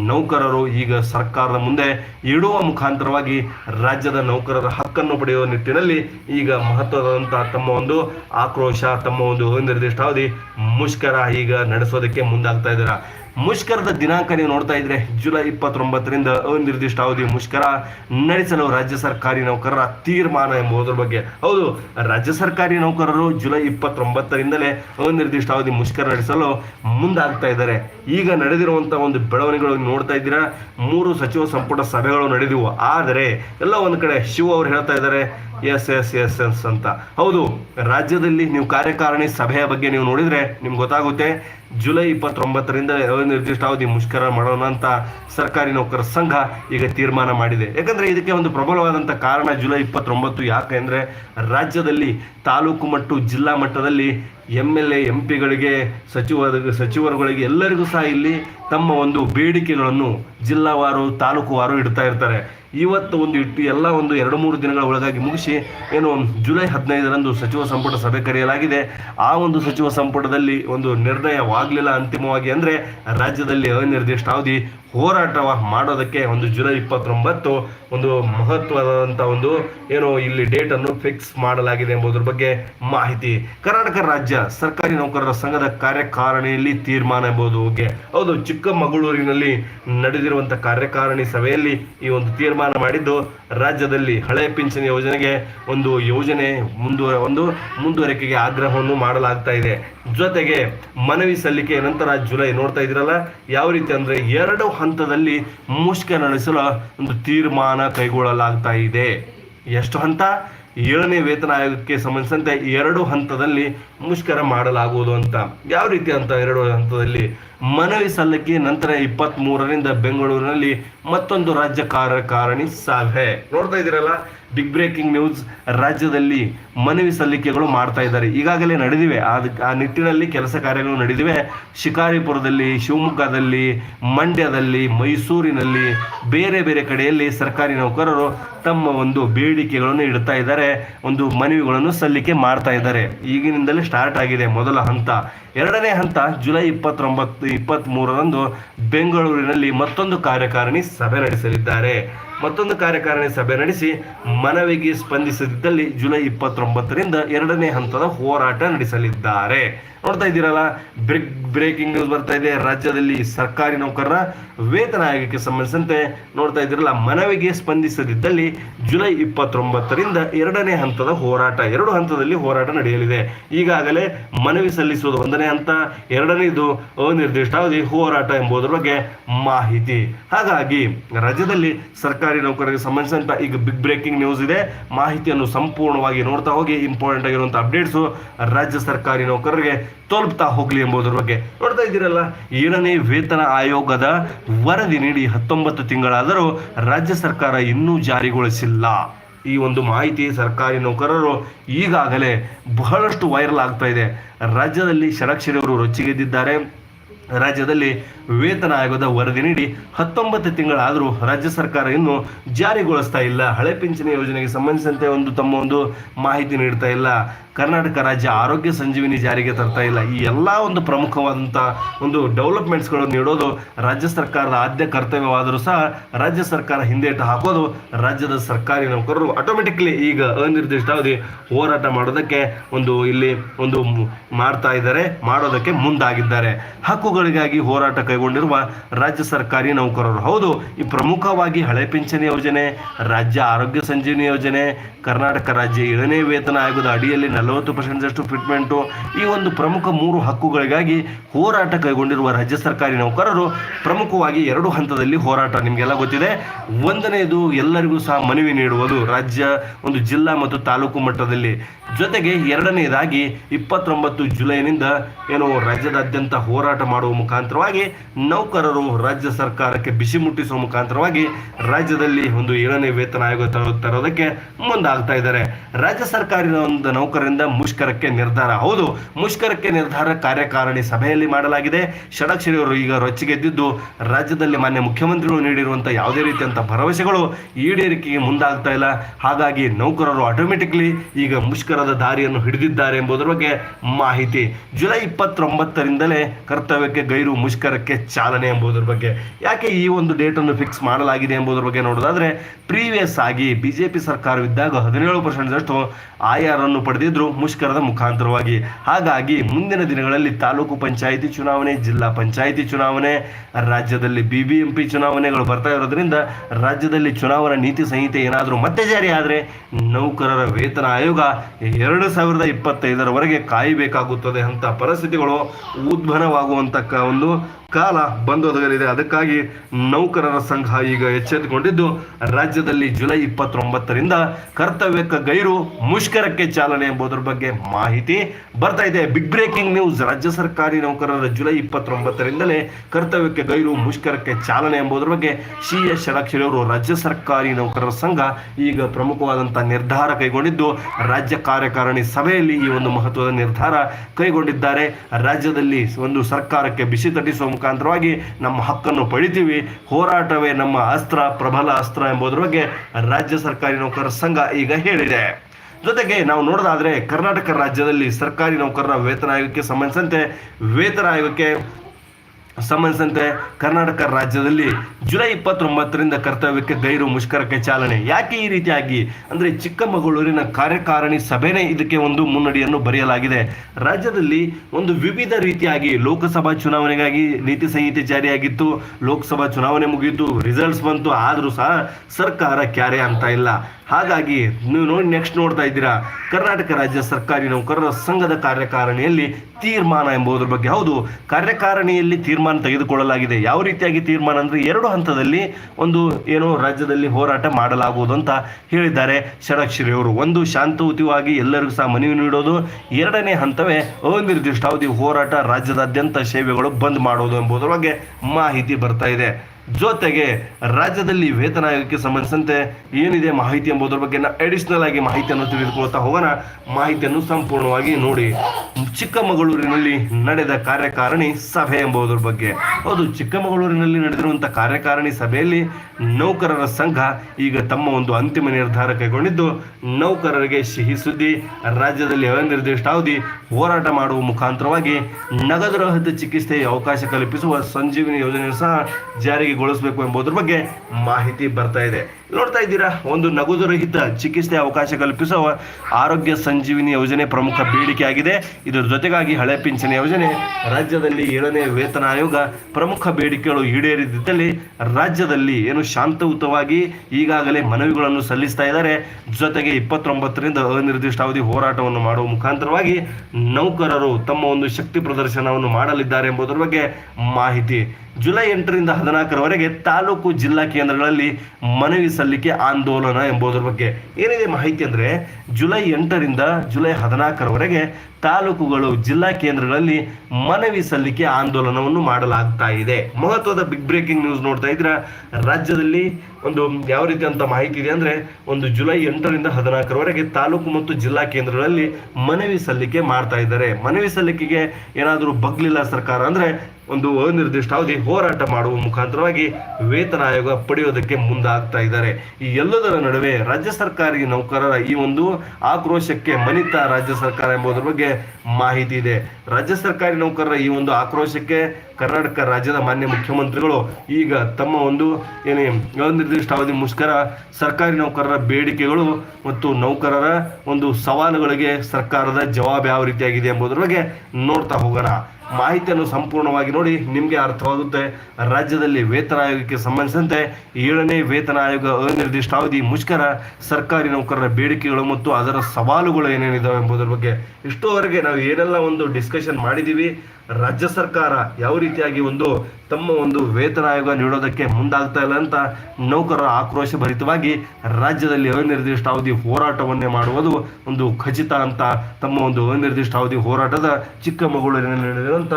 ನೌಕರರು ಈಗ ಸರ್ಕಾರದ ಮುಂದೆ ಇಡುವ ಮುಖಾಂತರವಾಗಿ ರಾಜ್ಯದ ನೌಕರರ ಹಕ್ಕನ್ನು ಪಡೆಯುವ ನಿಟ್ಟಿನಲ್ಲಿ ಈಗ ಮಹತ್ವದಂತಹ ತಮ್ಮ ಒಂದು ಆಕ್ರೋಶ, ತಮ್ಮ ಒಂದು ನಿರ್ದಿಷ್ಟ ಅವಧಿ ಮುಷ್ಕರ ಈಗ ನಡೆಸೋದಕ್ಕೆ ಮುಂದಾಗ್ತಾ ಇದ್ದಾರೆ. ಮುಷ್ಕರದ ದಿನಾಂಕ ನೀವು ನೋಡ್ತಾ ಇದ್ರೆ ಜುಲೈ ಇಪ್ಪತ್ತೊಂಬತ್ತರಿಂದ ಅನಿರ್ದಿಷ್ಟ ಅವಧಿ ಮುಷ್ಕರ ನಡೆಸಲು ರಾಜ್ಯ ಸರ್ಕಾರಿ ನೌಕರರ ತೀರ್ಮಾನ ಎಂಬುದರ ಬಗ್ಗೆ. ಹೌದು, ರಾಜ್ಯ ಸರ್ಕಾರಿ ನೌಕರರು ಜುಲೈ ಇಪ್ಪತ್ತೊಂಬತ್ತರಿಂದಲೇ ಅನಿರ್ದಿಷ್ಟ ಅವಧಿ ಮುಷ್ಕರ ನಡೆಸಲು ಮುಂದಾಗ್ತಾ ಇದ್ದಾರೆ. ಈಗ ನಡೆದಿರುವಂತಹ ಒಂದು ಬೆಳವಣಿಗೆಗಳು ನೋಡ್ತಾ ಇದ್ದೀರಾ. ಮೂರು ಸಚಿವ ಸಂಪುಟ ಸಭೆಗಳು ನಡೆದಿವು. ಆದರೆ ಎಲ್ಲ ಒಂದು ಕಡೆ ಶಿವ ಅವರು ಹೇಳ್ತಾ ಇದ್ದಾರೆ ಎಸ್ ಎಸ್ ಎಸ್ ಎಸ್ ಅಂತ. ಹೌದು, ರಾಜ್ಯದಲ್ಲಿ ನೀವು ಕಾರ್ಯಕಾರಿಣಿ ಸಭೆಯ ಬಗ್ಗೆ ನೀವು ನೋಡಿದ್ರೆ ನಿಮ್ಗೆ ಗೊತ್ತಾಗುತ್ತೆ, ಜುಲೈ ಇಪ್ಪತ್ತೊಂಬತ್ತರಿಂದ ನಿರ್ದಿಷ್ಟ ಅವಧಿ ಮುಷ್ಕರ ಮಾಡೋಣ ಅಂತ ಸರ್ಕಾರಿ ನೌಕರ ಸಂಘ ಈಗ ತೀರ್ಮಾನ ಮಾಡಿದೆ. ಯಾಕಂದ್ರೆ ಇದಕ್ಕೆ ಒಂದು ಪ್ರಬಲವಾದಂಥ ಕಾರಣ ಜುಲೈ ಇಪ್ಪತ್ತೊಂಬತ್ತು ಯಾಕೆ ಅಂದ್ರೆ ರಾಜ್ಯದಲ್ಲಿ ತಾಲೂಕು ಮಟ್ಟು ಜಿಲ್ಲಾ ಮಟ್ಟದಲ್ಲಿ ಎಂ ಎಲ್ ಎ, ಎಂ ಪಿಗಳಿಗೆ ಸಚಿವ ಸಚಿವರುಗಳಿಗೆ ಎಲ್ಲರಿಗೂ ಸಹ ಇಲ್ಲಿ ತಮ್ಮ ಒಂದು ಬೇಡಿಕೆಗಳನ್ನು ಜಿಲ್ಲಾವಾರು ತಾಲೂಕುವಾರು ಇಡ್ತಾ ಇರ್ತಾರೆ. ಇವತ್ತು ಒಂದು ಇಟ್ಟು ಎಲ್ಲ ಒಂದು ಎರಡು ಮೂರು ದಿನಗಳ ಒಳಗಾಗಿ ಮುಗಿಸಿ ಏನು ಜುಲೈ ಹದಿನೈದರಂದು ಸಚಿವ ಸಂಪುಟ ಸಭೆ ಕರೆಯಲಾಗಿದೆ. ಆ ಒಂದು ಸಚಿವ ಸಂಪುಟದಲ್ಲಿ ಒಂದು ನಿರ್ಣಯವಾಗಲಿಲ್ಲ ಅಂತಿಮವಾಗಿ ಅಂದರೆ ರಾಜ್ಯದಲ್ಲಿ ಅನಿರ್ದಿಷ್ಟ ಅವಧಿ ಹೋರಾಟ ಮಾಡೋದಕ್ಕೆ ಒಂದು ಜುಲೈ ಇಪ್ಪತ್ತೊಂಬತ್ತು ಒಂದು ಮಹತ್ವದಂಥ ಒಂದು ಏನು ಇಲ್ಲಿ ಡೇಟನ್ನು ಫಿಕ್ಸ್ ಮಾಡಲಾಗಿದೆ ಎಂಬುದರ ಬಗ್ಗೆ ಮಾಹಿತಿ. ಕರ್ನಾಟಕ ರಾಜ್ಯ ಸರ್ಕಾರಿ ನೌಕರರ ಸಂಘದ ಕಾರ್ಯಕಾರಿಣಿಯಲ್ಲಿ ತೀರ್ಮಾನ ಎಂಬುದು ಹೌದು, ಚಿಕ್ಕಮಗಳೂರಿನಲ್ಲಿ ನಡೆದಿರುವಂಥ ಕಾರ್ಯಕಾರಿಣಿ ಸಭೆಯಲ್ಲಿ ಈ ಒಂದು ತೀರ್ಮಾನ ಮಾಡಿದ್ದು ರಾಜ್ಯದಲ್ಲಿ ಹಳೆ ಪಿಂಚಣಿ ಯೋಜನೆಗೆ ಒಂದು ಯೋಜನೆ ಮುಂದುವ, ಒಂದು ಮುಂದುವರಿಕೆಗೆ ಆಗ್ರಹವನ್ನು ಮಾಡಲಾಗ್ತಾ ಇದೆ. ಜೊತೆಗೆ ಮನವಿ ಸಲ್ಲಿಕೆ ನಂತರ ಜುಲೈ ನೋಡ್ತಾ ಇದ್ದೀರಲ್ಲ, ಯಾವ ರೀತಿ ಅಂದರೆ ಎರಡು ಹಂತದಲ್ಲಿ ಮುಷ್ಕರ ನಡೆಸಲು ಒಂದು ತೀರ್ಮಾನ ಕೈಗೊಳ್ಳಲಾಗ್ತಾ ಇದೆ. ಎಷ್ಟು ಹಂತ? ಏಳನೇ ವೇತನ ಆಯೋಗಕ್ಕೆ ಸಂಬಂಧಿಸಿದಂತೆ ಎರಡು ಹಂತದಲ್ಲಿ ಮುಷ್ಕರ ಮಾಡಲಾಗುವುದು ಅಂತ. ಯಾವ ರೀತಿ ಅಂತ ಎರಡು ಹಂತದಲ್ಲಿ ಮನವಿ ಸಲ್ಲಿಕೆ ನಂತರ ಇಪ್ಪತ್ತ್ ಮೂರರಿಂದ ಬೆಂಗಳೂರಿನಲ್ಲಿ ಮತ್ತೊಂದು ರಾಜ್ಯ ಕಾರ್ಯಕಾರಿಣಿ ಸಭೆ. ನೋಡ್ತಾ ಇದ್ದೀರಲ್ಲ ಬಿಗ್ ಬ್ರೇಕಿಂಗ್ ನ್ಯೂಸ್ ರಾಜ್ಯದಲ್ಲಿ ಮನವಿ ಸಲ್ಲಿಕೆಗಳು ಮಾಡ್ತಾ ಇದ್ದಾರೆ. ಈಗಾಗಲೇ ನಡೆದಿವೆ. ಅದಕ್ಕೆ ಆ ನಿಟ್ಟಿನಲ್ಲಿ ಕೆಲಸ ಕಾರ್ಯಗಳು ನಡೆದಿವೆ. ಶಿಕಾರಿಪುರದಲ್ಲಿ, ಶಿವಮೊಗ್ಗದಲ್ಲಿ, ಮಂಡ್ಯದಲ್ಲಿ, ಮೈಸೂರಿನಲ್ಲಿ, ಬೇರೆ ಬೇರೆ ಕಡೆಯಲ್ಲಿ ಸರ್ಕಾರಿ ನೌಕರರು ತಮ್ಮ ಒಂದು ಬೇಡಿಕೆಗಳನ್ನು ಇಡ್ತಾ ಇದ್ದಾರೆ. ಒಂದು ಮನವಿಗಳನ್ನು ಸಲ್ಲಿಕೆ ಮಾಡ್ತಾ ಇದ್ದಾರೆ. ಈಗಿನಿಂದಲೇ ಸ್ಟಾರ್ಟ್ ಆಗಿದೆ ಮೊದಲ ಹಂತ. ಎರಡನೇ ಹಂತ ಜುಲೈ ಇಪ್ಪತ್ತೊಂಬತ್ತು ಇಪ್ಪತ್ತ್ ಮೂರರಂದು ಬೆಂಗಳೂರಿನಲ್ಲಿ ಮತ್ತೊಂದು ಕಾರ್ಯಕಾರಿಣಿ ಸಭೆ ನಡೆಸಲಿದ್ದಾರೆ. ಮತ್ತೊಂದು ಕಾರ್ಯಕಾರಿಣಿ ಸಭೆ ನಡೆಸಿ ಮನವಿಗೆ ಸ್ಪಂದಿಸದಿದ್ದಲ್ಲಿ ಜುಲೈ ಇಪ್ಪತ್ತೊಂಬತ್ತರಿಂದ ಎರಡನೇ ಹಂತದ ಹೋರಾಟ ನಡೆಸಲಿದ್ದಾರೆ. ನೋಡ್ತಾ ಇದ್ದೀರಲ್ಲ ಬ್ರೇಕ್ ಬ್ರೇಕಿಂಗ್ ನ್ಯೂಸ್ ಬರ್ತಾ ಇದೆ. ರಾಜ್ಯದಲ್ಲಿ ಸರ್ಕಾರಿ ನೌಕರರ ವೇತನ ಆಯೋಗಕ್ಕೆ ಸಂಬಂಧಿಸಿದಂತೆ ನೋಡ್ತಾ ಇದ್ದೀರಲ್ಲ, ಮನವಿಗೆ ಸ್ಪಂದಿಸದಿದ್ದಲ್ಲಿ ಜುಲೈ ಇಪ್ಪತ್ತೊಂಬತ್ತರಿಂದ ಎರಡನೇ ಹಂತದ ಹೋರಾಟ, ಎರಡು ಹಂತದಲ್ಲಿ ಹೋರಾಟ ನಡೆಯಲಿದೆ. ಈಗಾಗಲೇ ಮನವಿ ಸಲ್ಲಿಸುವುದು ಒಂದನೇ ಹಂತ, ಎರಡನೇದು ಅನಿರ್ದಿಷ್ಟ ಅವಧಿ, ಹೋರಾಟ ಎಂಬುದರ ಬಗ್ಗೆ ಮಾಹಿತಿ. ಹಾಗಾಗಿ ರಾಜ್ಯದಲ್ಲಿ ಸರ್ಕಾರಿ ನೌಕರರಿಗೆ ಸಂಬಂಧಿಸಿದಂತ ಈಗ ಬಿಗ್ ಬ್ರೇಕಿಂಗ್ ನ್ಯೂಸ್ ಇದೆ. ಮಾಹಿತಿಯನ್ನು ಸಂಪೂರ್ಣವಾಗಿ ನೋಡ್ತಾ ಹೋಗಿ ಇಂಪಾರ್ಟೆಂಟ್ ಆಗಿರುವಂಥ ಅಪ್ಡೇಟ್ಸು ರಾಜ್ಯ ಸರ್ಕಾರಿ ನೌಕರರಿಗೆ ತಲುಪ್ತಾ ಹೋಗ್ಲಿ ಎಂಬುದರ ಬಗ್ಗೆ ನೋಡ್ತಾ ಇದ್ದೀರಲ್ಲ, ಏಳನೇ ವೇತನ ಆಯೋಗದ ವರದಿ ನೀಡಿ ಹತ್ತೊಂಬತ್ತು ತಿಂಗಳಾದರೂ ರಾಜ್ಯ ಸರ್ಕಾರ ಇನ್ನೂ ಜಾರಿಗೊಳಿಸಿಲ್ಲ. ಈ ಒಂದು ಮಾಹಿತಿ ಸರ್ಕಾರಿ ನೌಕರರು ಈಗಾಗಲೇ ಬಹಳಷ್ಟು ವೈರಲ್ ಆಗ್ತಾ ಇದೆ. ರಾಜ್ಯದಲ್ಲಿ ಷಡಕ್ಷರಿಯವರು ರೊಚ್ಚಿಗೆದ್ದಿದ್ದಾರೆ. ರಾಜ್ಯದಲ್ಲಿ ವೇತನ ಆಯೋಗದ ವರದಿ ನೀಡಿ ಹತ್ತೊಂಬತ್ತು ತಿಂಗಳಾದರೂ ರಾಜ್ಯ ಸರ್ಕಾರ ಇನ್ನೂ ಜಾರಿಗೊಳಿಸ್ತಾ ಇಲ್ಲ. ಹಳೆ ಪಿಂಚಣಿ ಯೋಜನೆಗೆ ಸಂಬಂಧಿಸಿದಂತೆ ಒಂದು ತಮ್ಮ ಒಂದು ಮಾಹಿತಿ ನೀಡ್ತಾ ಇಲ್ಲ. ಕರ್ನಾಟಕ ರಾಜ್ಯ ಆರೋಗ್ಯ ಸಂಜೀವಿನಿ ಜಾರಿಗೆ ತರ್ತಾ ಇಲ್ಲ. ಈ ಎಲ್ಲ ಒಂದು ಪ್ರಮುಖವಾದಂಥ ಒಂದು ಡೆವಲಪ್ಮೆಂಟ್ಸ್ಗಳು ನೀಡೋದು ರಾಜ್ಯ ಸರ್ಕಾರದ ಆದ್ಯ ಕರ್ತವ್ಯವಾದರೂ ಸಹ ರಾಜ್ಯ ಸರ್ಕಾರ ಹಿಂದೇಟು ಹಾಕೋದು ರಾಜ್ಯದ ಸರ್ಕಾರಿ ನೌಕರರು ಆಟೋಮೆಟಿಕ್ಲಿ ಈಗ ಅನಿರ್ದಿಷ್ಟಾವಧಿ ಹೋರಾಟ ಮಾಡೋದಕ್ಕೆ ಒಂದು ಇಲ್ಲಿ ಒಂದು ಮಾಡ್ತಾ ಇದ್ದಾರೆ, ಮಾಡೋದಕ್ಕೆ ಮುಂದಾಗಿದ್ದಾರೆ. ಹಕ್ಕುಗಳಿಗಾಗಿ ಹೋರಾಟ ಕೈಗೊಂಡಿರುವ ರಾಜ್ಯ ಸರ್ಕಾರಿ ನೌಕರರು. ಹೌದು, ಈ ಪ್ರಮುಖವಾಗಿ ಹಳೆ ಪಿಂಚಣಿ ಯೋಜನೆ, ರಾಜ್ಯ ಆರೋಗ್ಯ ಸಂಜೀವಿನಿ ಯೋಜನೆ, ಕರ್ನಾಟಕ ರಾಜ್ಯ ಏಳನೇ ವೇತನ ಆಯೋಗದ ಅಡಿಯಲ್ಲಿ ನಲವತ್ತು ಪರ್ಸೆಂಟ್ದಷ್ಟು ಫಿಟ್ಮೆಂಟು ಈ ಒಂದು ಪ್ರಮುಖ ಮೂರು ಹಕ್ಕುಗಳಿಗಾಗಿ ಹೋರಾಟ ಕೈಗೊಂಡಿರುವ ರಾಜ್ಯ ಸರ್ಕಾರಿ ನೌಕರರು ಪ್ರಮುಖವಾಗಿ ಎರಡು ಹಂತದಲ್ಲಿ ಹೋರಾಟ ನಿಮಗೆಲ್ಲ ಗೊತ್ತಿದೆ. ಒಂದನೆಯದು, ಎಲ್ಲರಿಗೂ ಸಹ ಮನವಿ ನೀಡುವುದು ರಾಜ್ಯ, ಒಂದು ಜಿಲ್ಲಾ ಮತ್ತು ತಾಲೂಕು ಮಟ್ಟದಲ್ಲಿ. ಜೊತೆಗೆ ಎರಡನೆಯದಾಗಿ, ಇಪ್ಪತ್ತೊಂಬತ್ತು ಜುಲೈನಿಂದ ಏನು ರಾಜ್ಯದಾದ್ಯಂತ ಹೋರಾಟ ಮಾಡುವ ಮುಖಾಂತರವಾಗಿ ನೌಕರರು ರಾಜ್ಯ ಸರ್ಕಾರಕ್ಕೆ ಬಿಸಿ ಮುಟ್ಟಿಸುವ ಮುಖಾಂತರವಾಗಿ ರಾಜ್ಯದಲ್ಲಿ ಒಂದು ಏಳನೇ ವೇತನ ಆಯೋಗ ತರ- ತರೋದಕ್ಕೆ ಮುಂದಾಗ್ತಾ ಇದ್ದಾರೆ. ರಾಜ್ಯ ಸರ್ಕಾರದ ಒಂದು ನೌಕರರಿಂದ ಮುಷ್ಕರಕ್ಕೆ ನಿರ್ಧಾರ. ಹೌದು, ಮುಷ್ಕರಕ್ಕೆ ನಿರ್ಧಾರ ಕಾರ್ಯಕಾರಿಣಿ ಸಭೆಯಲ್ಲಿ ಮಾಡಲಾಗಿದೆ. ಷಡಕ್ಷರಿಯವರು ಈಗ ರೊಚ್ಚಿಗೆದ್ದಿದ್ದು, ರಾಜ್ಯದಲ್ಲಿ ಮಾನ್ಯ ಮುಖ್ಯಮಂತ್ರಿಗಳು ನೀಡಿರುವಂತಹ ಯಾವುದೇ ರೀತಿಯಂತ ಭರವಸೆಗಳು ಈಡೇರಿಕೆಗೆ ಮುಂದಾಗ್ತಾ ಇಲ್ಲ. ಹಾಗಾಗಿ ನೌಕರರು ಆಟೋಮೆಟಿಕ್ಲಿ ಈಗ ಮುಷ್ಕರದ ದಾರಿಯನ್ನು ಹಿಡಿದಿದ್ದಾರೆ ಎಂಬುದರ ಬಗ್ಗೆ ಮಾಹಿತಿ. ಜುಲೈ ಇಪ್ಪತ್ತೊಂಬತ್ತರಿಂದಲೇ ಕರ್ತವ್ಯಕ್ಕೆ ಗೈರು ಮುಷ್ಕರಕ್ಕೆ ಚಾಲನೆ ಎಂಬುದರ ಬಗ್ಗೆ, ಯಾಕೆ ಈ ಒಂದು ಡೇಟನ್ನು ಫಿಕ್ಸ್ ಮಾಡಲಾಗಿದೆ ಎಂಬುದರ ಬಗ್ಗೆ ನೋಡೋದಾದ್ರೆ ಪ್ರೀವಿಯಸ್ ಆಗಿ ಬಿಜೆಪಿ ಸರ್ಕಾರವಿದ್ದಾಗ ಹದಿನೇಳು ಪರ್ಸೆಂಟ್ದಷ್ಟು ಆಯಾರನ್ನು ಅನ್ನು ಪಡೆದಿದ್ರು ಮುಷ್ಕರದ ಮುಖಾಂತರವಾಗಿ. ಹಾಗಾಗಿ ಮುಂದಿನ ದಿನಗಳಲ್ಲಿ ತಾಲೂಕು ಪಂಚಾಯಿತಿ ಚುನಾವಣೆ, ಜಿಲ್ಲಾ ಪಂಚಾಯಿತಿ ಚುನಾವಣೆ, ರಾಜ್ಯದಲ್ಲಿ ಬಿ ಬಿ ಎಂ ಪಿ ಚುನಾವಣೆಗಳು ಬರ್ತಾ ಇರೋದ್ರಿಂದ ರಾಜ್ಯದಲ್ಲಿ ಚುನಾವಣಾ ನೀತಿ ಸಂಹಿತೆ ಏನಾದರೂ ಮತ್ತೆ ಜಾರಿ ಆದರೆ ನೌಕರರ ವೇತನ ಆಯೋಗ ಎರಡು ಸಾವಿರದ ಇಪ್ಪತ್ತೈದರವರೆಗೆ ಕಾಯಬೇಕಾಗುತ್ತದೆ ಅಂತ ಪರಿಸ್ಥಿತಿಗಳು ಉದ್ಭವವಾಗುವಂತ ಒಂದು ಕಾಲ ಬಂದೊದಗಲಿದೆ. ಅದಕ್ಕಾಗಿ ನೌಕರರ ಸಂಘ ಈಗ ಎಚ್ಚೆತ್ತುಕೊಂಡಿದ್ದು, ರಾಜ್ಯದಲ್ಲಿ ಜುಲೈ ಇಪ್ಪತ್ತೊಂಬತ್ತರಿಂದ ಕರ್ತವ್ಯಕ್ಕೆ ಗೈರು ಮುಷ್ಕರಕ್ಕೆ ಚಾಲನೆ ಎಂಬುದರ ಬಗ್ಗೆ ಮಾಹಿತಿ ಬರ್ತಾ ಇದೆ. ಬಿಗ್ ಬ್ರೇಕಿಂಗ್ ನ್ಯೂಸ್, ರಾಜ್ಯ ಸರ್ಕಾರಿ ನೌಕರರ ಜುಲೈ ಇಪ್ಪತ್ತೊಂಬತ್ತರಿಂದಲೇ ಕರ್ತವ್ಯಕ್ಕೆ ಗೈರು ಮುಷ್ಕರಕ್ಕೆ ಚಾಲನೆ ಎಂಬುದರ ಬಗ್ಗೆ ಸಿ ಎಸ್ ಷಡಾಕ್ಷರಿ ಅವರು ರಾಜ್ಯ ಸರ್ಕಾರಿ ನೌಕರರ ಸಂಘ ಈಗ ಪ್ರಮುಖವಾದಂತಹ ನಿರ್ಧಾರ ಕೈಗೊಂಡಿದ್ದು, ರಾಜ್ಯ ಕಾರ್ಯಕಾರಿಣಿ ಸಭೆಯಲ್ಲಿ ಈ ಒಂದು ಮಹತ್ವದ ನಿರ್ಧಾರ ಕೈಗೊಂಡಿದ್ದಾರೆ. ರಾಜ್ಯದಲ್ಲಿ ಒಂದು ಸರ್ಕಾರಕ್ಕೆ ಬಿಸಿ ತಟ್ಟಿಸುವ ಮುಖಾಂತರವಾಗಿ ನಮ್ಮ ಹಕ್ಕನ್ನು ಪಡಿತೀವಿ. ಹೋರಾಟವೇ ನಮ್ಮ ಅಸ್ತ್ರ, ಪ್ರಬಲ ಅಸ್ತ್ರ ಎಂಬುದರ ಬಗ್ಗೆ ರಾಜ್ಯ ಸರ್ಕಾರಿ ನೌಕರರ ಸಂಘ ಈಗ ಹೇಳಿದೆ. ಜೊತೆಗೆ ನಾವು ನೋಡೋದಾದರೆ ಕರ್ನಾಟಕ ರಾಜ್ಯದಲ್ಲಿ ಸರ್ಕಾರಿ ನೌಕರರ ವೇತನ ಆಯೋಗಕ್ಕೆ ಸಂಬಂಧಿಸಿದಂತೆ ವೇತನ ಆಯೋಗಕ್ಕೆ ಸಂಬಂಧಿಸಿದಂತೆ ಕರ್ನಾಟಕ ರಾಜ್ಯದಲ್ಲಿ ಜುಲೈ ಇಪ್ಪತ್ತೊಂಬತ್ತರಿಂದ ಕರ್ತವ್ಯಕ್ಕೆ ಗೈರು ಮುಷ್ಕರಕ್ಕೆ ಚಾಲನೆ. ಯಾಕೆ ಈ ರೀತಿಯಾಗಿ? ಅಂದರೆ ಚಿಕ್ಕಮಗಳೂರಿನ ಕಾರ್ಯಕಾರಿಣಿ ಸಭೆನೇ ಇದಕ್ಕೆ ಒಂದು ಮುನ್ನಡಿಯನ್ನು ಬರೆಯಲಾಗಿದೆ. ರಾಜ್ಯದಲ್ಲಿ ಒಂದು ವಿವಿಧ ರೀತಿಯಾಗಿ ಲೋಕಸಭಾ ಚುನಾವಣೆಗಾಗಿ ನೀತಿ ಸಂಹಿತೆ ಜಾರಿಯಾಗಿತ್ತು. ಲೋಕಸಭಾ ಚುನಾವಣೆ ಮುಗಿಯಿತು ರಿಸಲ್ಟ್ಸ್ ಬಂತು, ಆದರೂ ಸಹ ಸರ್ಕಾರ ಕ್ಯಾರೆ ಅಂತ ಇಲ್ಲ. ಹಾಗಾಗಿ ನೀವು ನೋಡಿ ನೆಕ್ಸ್ಟ್ ನೋಡ್ತಾ ಇದ್ದೀರಾ. ಕರ್ನಾಟಕ ರಾಜ್ಯ ಸರ್ಕಾರಿ ನೌಕರರ ಸಂಘದ ಕಾರ್ಯಕಾರಿಣಿಯಲ್ಲಿ ತೀರ್ಮಾನ ಎಂಬುದರ ಬಗ್ಗೆ. ಹೌದು, ಕಾರ್ಯಕಾರಿಣಿಯಲ್ಲಿ ತೀರ್ಮಾನ ತೆಗೆದುಕೊಳ್ಳಲಾಗಿದೆ. ಯಾವ ರೀತಿಯಾಗಿ ತೀರ್ಮಾನ ಅಂದರೆ ಎರಡು ಹಂತದಲ್ಲಿ ಒಂದು ಏನು ರಾಜ್ಯದಲ್ಲಿ ಹೋರಾಟ ಮಾಡಲಾಗುವುದು ಅಂತ ಹೇಳಿದ್ದಾರೆ ಷಡಕ್ಷರಿ ಅವರು ಒಂದು ಶಾಂತಯುತವಾಗಿ ಎಲ್ಲರಿಗೂ ಸಹ ಮನವಿ ನೀಡೋದು. ಎರಡನೇ ಹಂತವೇ ಅನಿರ್ದಿಷ್ಟಾವಧಿ ಹೋರಾಟ ರಾಜ್ಯದಾದ್ಯಂತ ಸೇವೆಗಳು ಬಂದ್ ಮಾಡೋದು ಎಂಬುದರ ಬಗ್ಗೆ ಮಾಹಿತಿ ಬರ್ತಾ ಇದೆ. ಜೊತೆಗೆ ರಾಜ್ಯದಲ್ಲಿ ವೇತನ ಆಯೋಗಕ್ಕೆ ಸಂಬಂಧಿಸಿದಂತೆ ಏನಿದೆ ಮಾಹಿತಿ ಎಂಬುದರ ಬಗ್ಗೆ ಅಡಿಷನಲ್ ಆಗಿ ಮಾಹಿತಿಯನ್ನು ತಿಳಿದುಕೊಳ್ತಾ ಹೋಗೋಣ. ಮಾಹಿತಿಯನ್ನು ಸಂಪೂರ್ಣವಾಗಿ ನೋಡಿ. ಚಿಕ್ಕಮಗಳೂರಿನಲ್ಲಿ ನಡೆದ ಕಾರ್ಯಕಾರಿಣಿ ಸಭೆ ಎಂಬುದರ ಬಗ್ಗೆ. ಹೌದು, ಚಿಕ್ಕಮಗಳೂರಿನಲ್ಲಿ ನಡೆದಿರುವಂಥ ಕಾರ್ಯಕಾರಿಣಿ ಸಭೆಯಲ್ಲಿ ನೌಕರರ ಸಂಘ ಈಗ ತಮ್ಮ ಒಂದು ಅಂತಿಮ ನಿರ್ಧಾರ ಕೈಗೊಂಡಿದ್ದು, ನೌಕರರಿಗೆ ಸಿಹಿ ಸುದ್ದಿ, ರಾಜ್ಯದಲ್ಲಿ ಅವನಿರ್ದಿಷ್ಟಾವಧಿ ಹೋರಾಟ ಮಾಡುವ ಮುಖಾಂತರವಾಗಿ ನಗದು ರಹಿತ ಚಿಕಿತ್ಸೆಯ ಅವಕಾಶ ಕಲ್ಪಿಸುವ ಸಂಜೀವಿನಿ ಯೋಜನೆ ಸಹ ಜಾರಿಗೆಗೊಳಿಸಬೇಕು ಎಂಬುದ್ರ ಬಗ್ಗೆ ಮಾಹಿತಿ ಬರ್ತಾ ಇದೆ ನೋಡ್ತಾ ಇದ್ದೀರಾ? ಒಂದು ನಗದು ರಹಿತ ಚಿಕಿತ್ಸೆ ಅವಕಾಶ ಕಲ್ಪಿಸುವ ಆರೋಗ್ಯ ಸಂಜೀವಿನಿ ಯೋಜನೆ ಪ್ರಮುಖ ಬೇಡಿಕೆ ಆಗಿದೆ. ಇದರ ಜೊತೆಗಾಗಿ ಹಳೆ ಪಿಂಚಣಿ ಯೋಜನೆ ರಾಜ್ಯದಲ್ಲಿ ಏಳನೇ ವೇತನ ಆಯೋಗ ಪ್ರಮುಖ ಬೇಡಿಕೆಗಳು ಈಡೇರಿದ್ದಲ್ಲಿ ರಾಜ್ಯದಲ್ಲಿ ಏನು ಶಾಂತಯುತವಾಗಿ ಈಗಾಗಲೇ ಮನವಿಗಳನ್ನು ಸಲ್ಲಿಸ್ತಾ ಇದ್ದಾರೆ. ಜೊತೆಗೆ ಇಪ್ಪತ್ತೊಂಬತ್ತರಿಂದ ಅನಿರ್ದಿಷ್ಟಾವಧಿ ಹೋರಾಟವನ್ನು ಮಾಡುವ ಮುಖಾಂತರವಾಗಿ ನೌಕರರು ತಮ್ಮ ಒಂದು ಶಕ್ತಿ ಪ್ರದರ್ಶನವನ್ನು ಮಾಡಲಿದ್ದಾರೆ ಎಂಬುದರ ಬಗ್ಗೆ ಮಾಹಿತಿ. ಜುಲೈ ಎಂಟರಿಂದ ಹದಿನಾಲ್ಕರವರೆಗೆ ತಾಲೂಕು ಜಿಲ್ಲಾ ಕೇಂದ್ರಗಳಲ್ಲಿ ಮನವಿ ಸಲ್ಲಿಕೆ ಆಂದೋಲನ ಎಂಬುದರ ಬಗ್ಗೆ ಏನಿದೆ ಮಾಹಿತಿ ಅಂದರೆ ಜುಲೈ ಎಂಟರಿಂದ ಜುಲೈ ಹದಿನಾಲ್ಕರವರೆಗೆ ತಾಲೂಕುಗಳು, ಜಿಲ್ಲಾ ಕೇಂದ್ರಗಳಲ್ಲಿ ಮನವಿ ಸಲ್ಲಿಕೆ ಆಂದೋಲನವನ್ನು ಮಾಡಲಾಗ್ತಾ ಇದೆ. ಮಹತ್ವದ ಬಿಗ್ ಬ್ರೇಕಿಂಗ್ ನ್ಯೂಸ್ ನೋಡ್ತಾ ಇದ್ದೀರಾ? ರಾಜ್ಯದಲ್ಲಿ ಒಂದು ಯಾವ ರೀತಿ ಅಂತ ಮಾಹಿತಿ ಇದೆ ಅಂದ್ರೆ ಒಂದು ಜುಲೈ ಎಂಟರಿಂದ ಹದಿನಾಲ್ಕರವರೆಗೆ ತಾಲೂಕು ಮತ್ತು ಜಿಲ್ಲಾ ಕೇಂದ್ರಗಳಲ್ಲಿ ಮನವಿ ಸಲ್ಲಿಕೆ ಮಾಡ್ತಾ ಇದ್ದಾರೆ. ಮನವಿ ಸಲ್ಲಿಕೆಗೆ ಏನಾದರೂ ಬಗ್ಲಿಲ್ಲ ಸರ್ಕಾರ ಅಂದ್ರೆ ಒಂದು ಅನಿರ್ದಿಷ್ಟಾವಧಿ ಹೋರಾಟ ಮಾಡುವ ಮುಖಾಂತರವಾಗಿ ವೇತನ ಆಯೋಗ ಪಡೆಯೋದಕ್ಕೆ ಮುಂದಾಗ್ತಾ ಇದ್ದಾರೆ. ಈ ಎಲ್ಲದರ ನಡುವೆ ರಾಜ್ಯ ಸರ್ಕಾರಿ ನೌಕರರ ಈ ಒಂದು ಆಕ್ರೋಶಕ್ಕೆ ಮನಿತ ರಾಜ್ಯ ಸರ್ಕಾರ ಎಂಬುದರ ಬಗ್ಗೆ ಮಾಹಿತಿ ಇದೆ. ರಾಜ್ಯ ಸರ್ಕಾರಿ ನೌಕರರ ಈ ಒಂದು ಆಕ್ರೋಶಕ್ಕೆ ಕರ್ನಾಟಕ ರಾಜ್ಯದ ಮಾನ್ಯ ಮುಖ್ಯಮಂತ್ರಿಗಳು ಈಗ ತಮ್ಮ ಒಂದು ಏನೇ ಅನಿರ್ದಿಷ್ಟಾವಧಿ ಮುಷ್ಕರ ಸರ್ಕಾರಿ ನೌಕರರ ಬೇಡಿಕೆಗಳು ಮತ್ತು ನೌಕರರ ಒಂದು ಸವಾಲುಗಳಿಗೆ ಸರ್ಕಾರದ ಜವಾಬು ಯಾವ ರೀತಿಯಾಗಿದೆ ಎಂಬುದರ ಬಗ್ಗೆ ನೋಡ್ತಾ ಹೋಗೋಣ. ಮಾಹಿತಿಯನ್ನು ಸಂಪೂರ್ಣವಾಗಿ ನೋಡಿ ನಿಮಗೆ ಅರ್ಥವಾಗುತ್ತೆ. ರಾಜ್ಯದಲ್ಲಿ ವೇತನ ಆಯೋಗಕ್ಕೆ ಸಂಬಂಧಿಸಿದಂತೆ ಏಳನೇ ವೇತನ ಆಯೋಗ ಅನಿರ್ದಿಷ್ಟಾವಧಿ ಮುಷ್ಕರ ಸರ್ಕಾರಿ ನೌಕರರ ಬೇಡಿಕೆಗಳು ಮತ್ತು ಅದರ ಸವಾಲುಗಳು ಏನೇನಿದಾವೆ ಎಂಬುದರ ಬಗ್ಗೆ ಇಷ್ಟುವರೆಗೆ ನಾವು ಏನೆಲ್ಲ ಒಂದು ಡಿಸ್ಕಷನ್ ಮಾಡಿದ್ದೀವಿ ರಾಜ್ಯ ಸರ್ಕಾರ ಯಾವ ರೀತಿಯಾಗಿ ಒಂದು ತಮ್ಮ ಒಂದು ವೇತನ ಆಯೋಗ ನೀಡೋದಕ್ಕೆ ಮುಂದಾಗ್ತಾ ಇಲ್ಲ ಅಂತ ನೌಕರರ ಆಕ್ರೋಶ ಭರಿತವಾಗಿ ರಾಜ್ಯದಲ್ಲಿ ಅನಿರ್ದಿಷ್ಟಾವಧಿ ಹೋರಾಟವನ್ನೇ ಮಾಡುವುದು ಒಂದು ಖಚಿತ ಅಂತ ತಮ್ಮ ಒಂದು ಅನಿರ್ದಿಷ್ಟಾವಧಿ ಹೋರಾಟದ ಚಿಕ್ಕಮಗಳೂರಿನಲ್ಲಿ ನಡೆದಿರುವಂಥ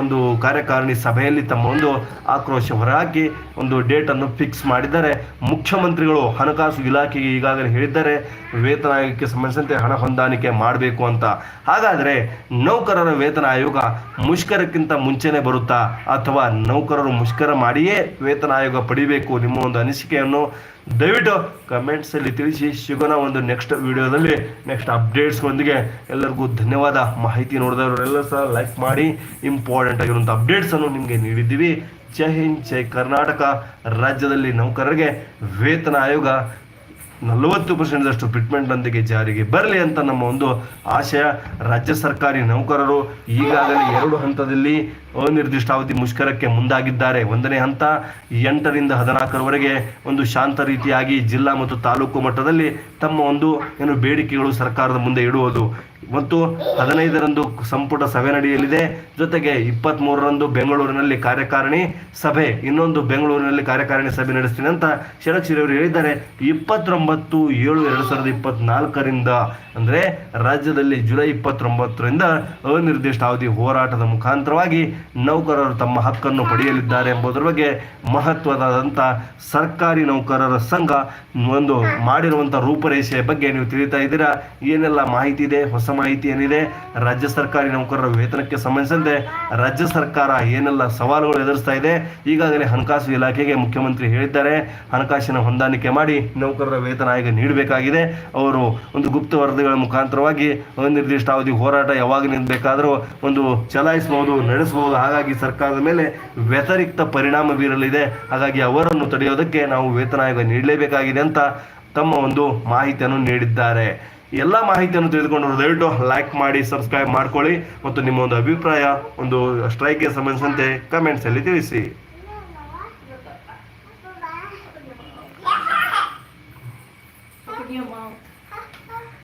ಒಂದು ಕಾರ್ಯಕಾರಿಣಿ ಸಭೆಯಲ್ಲಿ ತಮ್ಮ ಒಂದು ಆಕ್ರೋಶ ಹೊರಹಾಕಿ ಒಂದು ಡೇಟನ್ನು ಫಿಕ್ಸ್ ಮಾಡಿದ್ದಾರೆ. ಮುಖ್ಯಮಂತ್ರಿಗಳು ಹಣಕಾಸು ಇಲಾಖೆಗೆ ಈಗಾಗಲೇ ಹೇಳಿದ್ದಾರೆ, ವೇತನ ಆಯೋಗಕ್ಕೆ ಸಂಬಂಧಿಸಿದಂತೆ ಹಣ ಹೊಂದಾಣಿಕೆ ಮಾಡಬೇಕು ಅಂತ. ಹಾಗಾದರೆ ನೌಕರರ ವೇತನ ಆಯೋಗ ಮುಷ್ಕರಕ್ಕಿಂತ ಮುಂಚೆನೆ ಬರುತ್ತಾ? ಅಥವಾ ನೌಕರರು ಮುಷ್ಕರ ಮಾಡಿಯೇ ವೇತನ ಆಯೋಗ ಪಡಿಬೇಕು ನಿಮ್ಮ ಒಂದು ಅನಿಸಿಕೆಯನ್ನು ದಯವಿಟ್ಟು ಕಮೆಂಟ್ಸಲ್ಲಿ ತಿಳಿಸಿ. ಸಿಗೋಣ ಒಂದು ನೆಕ್ಸ್ಟ್ ವಿಡಿಯೋದಲ್ಲಿ ನೆಕ್ಸ್ಟ್ ಅಪ್ಡೇಟ್ಸ್ಗಳೊಂದಿಗೆ ಎಲ್ಲರಿಗೂ ಧನ್ಯವಾದ. ಮಾಹಿತಿ ನೋಡಿದವರೆಲ್ಲ ಸಹ ಲೈಕ್ ಮಾಡಿ. ಇಂಪಾರ್ಟೆಂಟ್ ಆಗಿರುವಂಥ ಅಪ್ಡೇಟ್ಸನ್ನು ನಿಮಗೆ ನೀಡಿದ್ದೀವಿ. ಜೈ ಹಿಂದ್, ಜೈ ಕರ್ನಾಟಕ. ರಾಜ್ಯದಲ್ಲಿ ನೌಕರರಿಗೆ ವೇತನ ಆಯೋಗ ನಲವತ್ತು ಪರ್ಸೆಂಟ್ದಷ್ಟು ಫಿಟ್ಮೆಂಟ್ನೊಂದಿಗೆ ಜಾರಿಗೆ ಬರಲಿ ಅಂತ ನಮ್ಮ ಒಂದು ಆಶಯ. ರಾಜ್ಯ ಸರ್ಕಾರಿ ನೌಕರರು ಈಗಾಗಲೇ ಎರಡು ಹಂತದಲ್ಲಿ ಅನಿರ್ದಿಷ್ಟಾವಧಿ ಮುಷ್ಕರಕ್ಕೆ ಮುಂದಾಗಿದ್ದಾರೆ. ಒಂದನೇ ಹಂತ, ಎಂಟರಿಂದ ಹದಿನಾಲ್ಕರವರೆಗೆ ಒಂದು ಶಾಂತ ರೀತಿಯಾಗಿ ಜಿಲ್ಲಾ ಮತ್ತು ತಾಲೂಕು ಮಟ್ಟದಲ್ಲಿ ತಮ್ಮ ಒಂದು ಏನು ಬೇಡಿಕೆಗಳು ಸರ್ಕಾರದ ಮುಂದೆ ಇಡುವುದು. ಮತ್ತು ಹದಿನೈದರಂದು ಸಂಪುಟ ಸಭೆ ನಡೆಯಲಿದೆ. ಜೊತೆಗೆ ಇಪ್ಪತ್ತ್ ಮೂರರಂದು ಬೆಂಗಳೂರಿನಲ್ಲಿ ಕಾರ್ಯಕಾರಿಣಿ ಸಭೆ, ಇನ್ನೊಂದು ಬೆಂಗಳೂರಿನಲ್ಲಿ ಕಾರ್ಯಕಾರಿಣಿ ಸಭೆ ನಡೆಸ್ತೀನಿ ಅಂತ ಷಡಕ್ಷರಿ ಅವರು ಹೇಳಿದ್ದಾರೆ. ಇಪ್ಪತ್ತೊಂಬತ್ತು ಏಳು ಎರಡು ಸಾವಿರದ ಇಪ್ಪತ್ನಾಲ್ಕರಿಂದ, ಅಂದರೆ ರಾಜ್ಯದಲ್ಲಿ ಜುಲೈ ಇಪ್ಪತ್ತೊಂಬತ್ತರಿಂದ ಅನಿರ್ದಿಷ್ಟ ಅವಧಿ ಹೋರಾಟದ ಮುಖಾಂತರವಾಗಿ ನೌಕರರು ತಮ್ಮ ಹಕ್ಕನ್ನು ಪಡೆಯಲಿದ್ದಾರೆ ಎಂಬುದರ ಬಗ್ಗೆ ಮಹತ್ವದಾದಂಥ ಸರ್ಕಾರಿ ನೌಕರರ ಸಂಘ ಒಂದು ಮಾಡಿರುವಂಥ ರೂಪರೇಷೆಯ ಬಗ್ಗೆ ನೀವು ತಿಳಿತಾ ಇದ್ದೀರಾ? ಏನೆಲ್ಲ ಮಾಹಿತಿ ಇದೆ? ಹೊಸ ಮಾಹಿತಿ ಏನಿದೆ? ರಾಜ್ಯ ಸರ್ಕಾರಿ ನೌಕರರ ವೇತನಕ್ಕೆ ಸಂಬಂಧಿಸಿದಂತೆ ರಾಜ್ಯ ಸರ್ಕಾರ ಏನೆಲ್ಲ ಸವಾಲುಗಳು ಎದುರಿಸ್ತಾ ಇದೆ? ಈಗಾಗಲೇ ಹಣಕಾಸು ಇಲಾಖೆಗೆ ಮುಖ್ಯಮಂತ್ರಿ ಹೇಳಿದ್ದಾರೆ. ಹಣಕಾಸಿನ ಹೊಂದಾಣಿಕೆ ಮಾಡಿ ನೌಕರರ ವೇತನ ಆಯೋಗ ನೀಡಬೇಕಾಗಿದೆ. ಅವರು ಒಂದು ಗುಪ್ತ ವರದಿಗಳ ಮುಖಾಂತರವಾಗಿ ಅನಿರ್ದಿಷ್ಟ ಅವಧಿ ಹೋರಾಟ ಯಾವಾಗ ಬೇಕಾದರೂ ಒಂದು ಚಲಾಯಿಸಬಹುದು, ನಡೆಸಬಹುದು. ಹಾಗಾಗಿ ಸರ್ಕಾರದ ಮೇಲೆ ವ್ಯತಿರಿಕ್ತ ಪರಿಣಾಮ ಬೀರಲಿದೆ. ಹಾಗಾಗಿ ಅವರನ್ನು ತಡೆಯೋದಕ್ಕೆ ನಾವು ವೇತನ ಆಯೋಗ ನೀಡಲೇಬೇಕಾಗಿದೆ ಅಂತ ತಮ್ಮ ಒಂದು ಮಾಹಿತಿಯನ್ನು ನೀಡಿದ್ದಾರೆ. ಎಲ್ಲ ಮಾಹಿತಿಯನ್ನು ತಿಳಿದುಕೊಂಡು ದಯವಿಟ್ಟು ಲೈಕ್ ಮಾಡಿ ಸಬ್ಸ್ಕ್ರೈಬ್ ಮಾಡ್ಕೊಳ್ಳಿ ಮತ್ತು ನಿಮ್ಮ ಒಂದು ಅಭಿಪ್ರಾಯ, ಒಂದು ಸ್ಟ್ರೈಕ್ಗೆ ಸಂಬಂಧಿಸಿದಂತೆ ಕಮೆಂಟ್ಸಲ್ಲಿ ತಿಳಿಸಿ mom.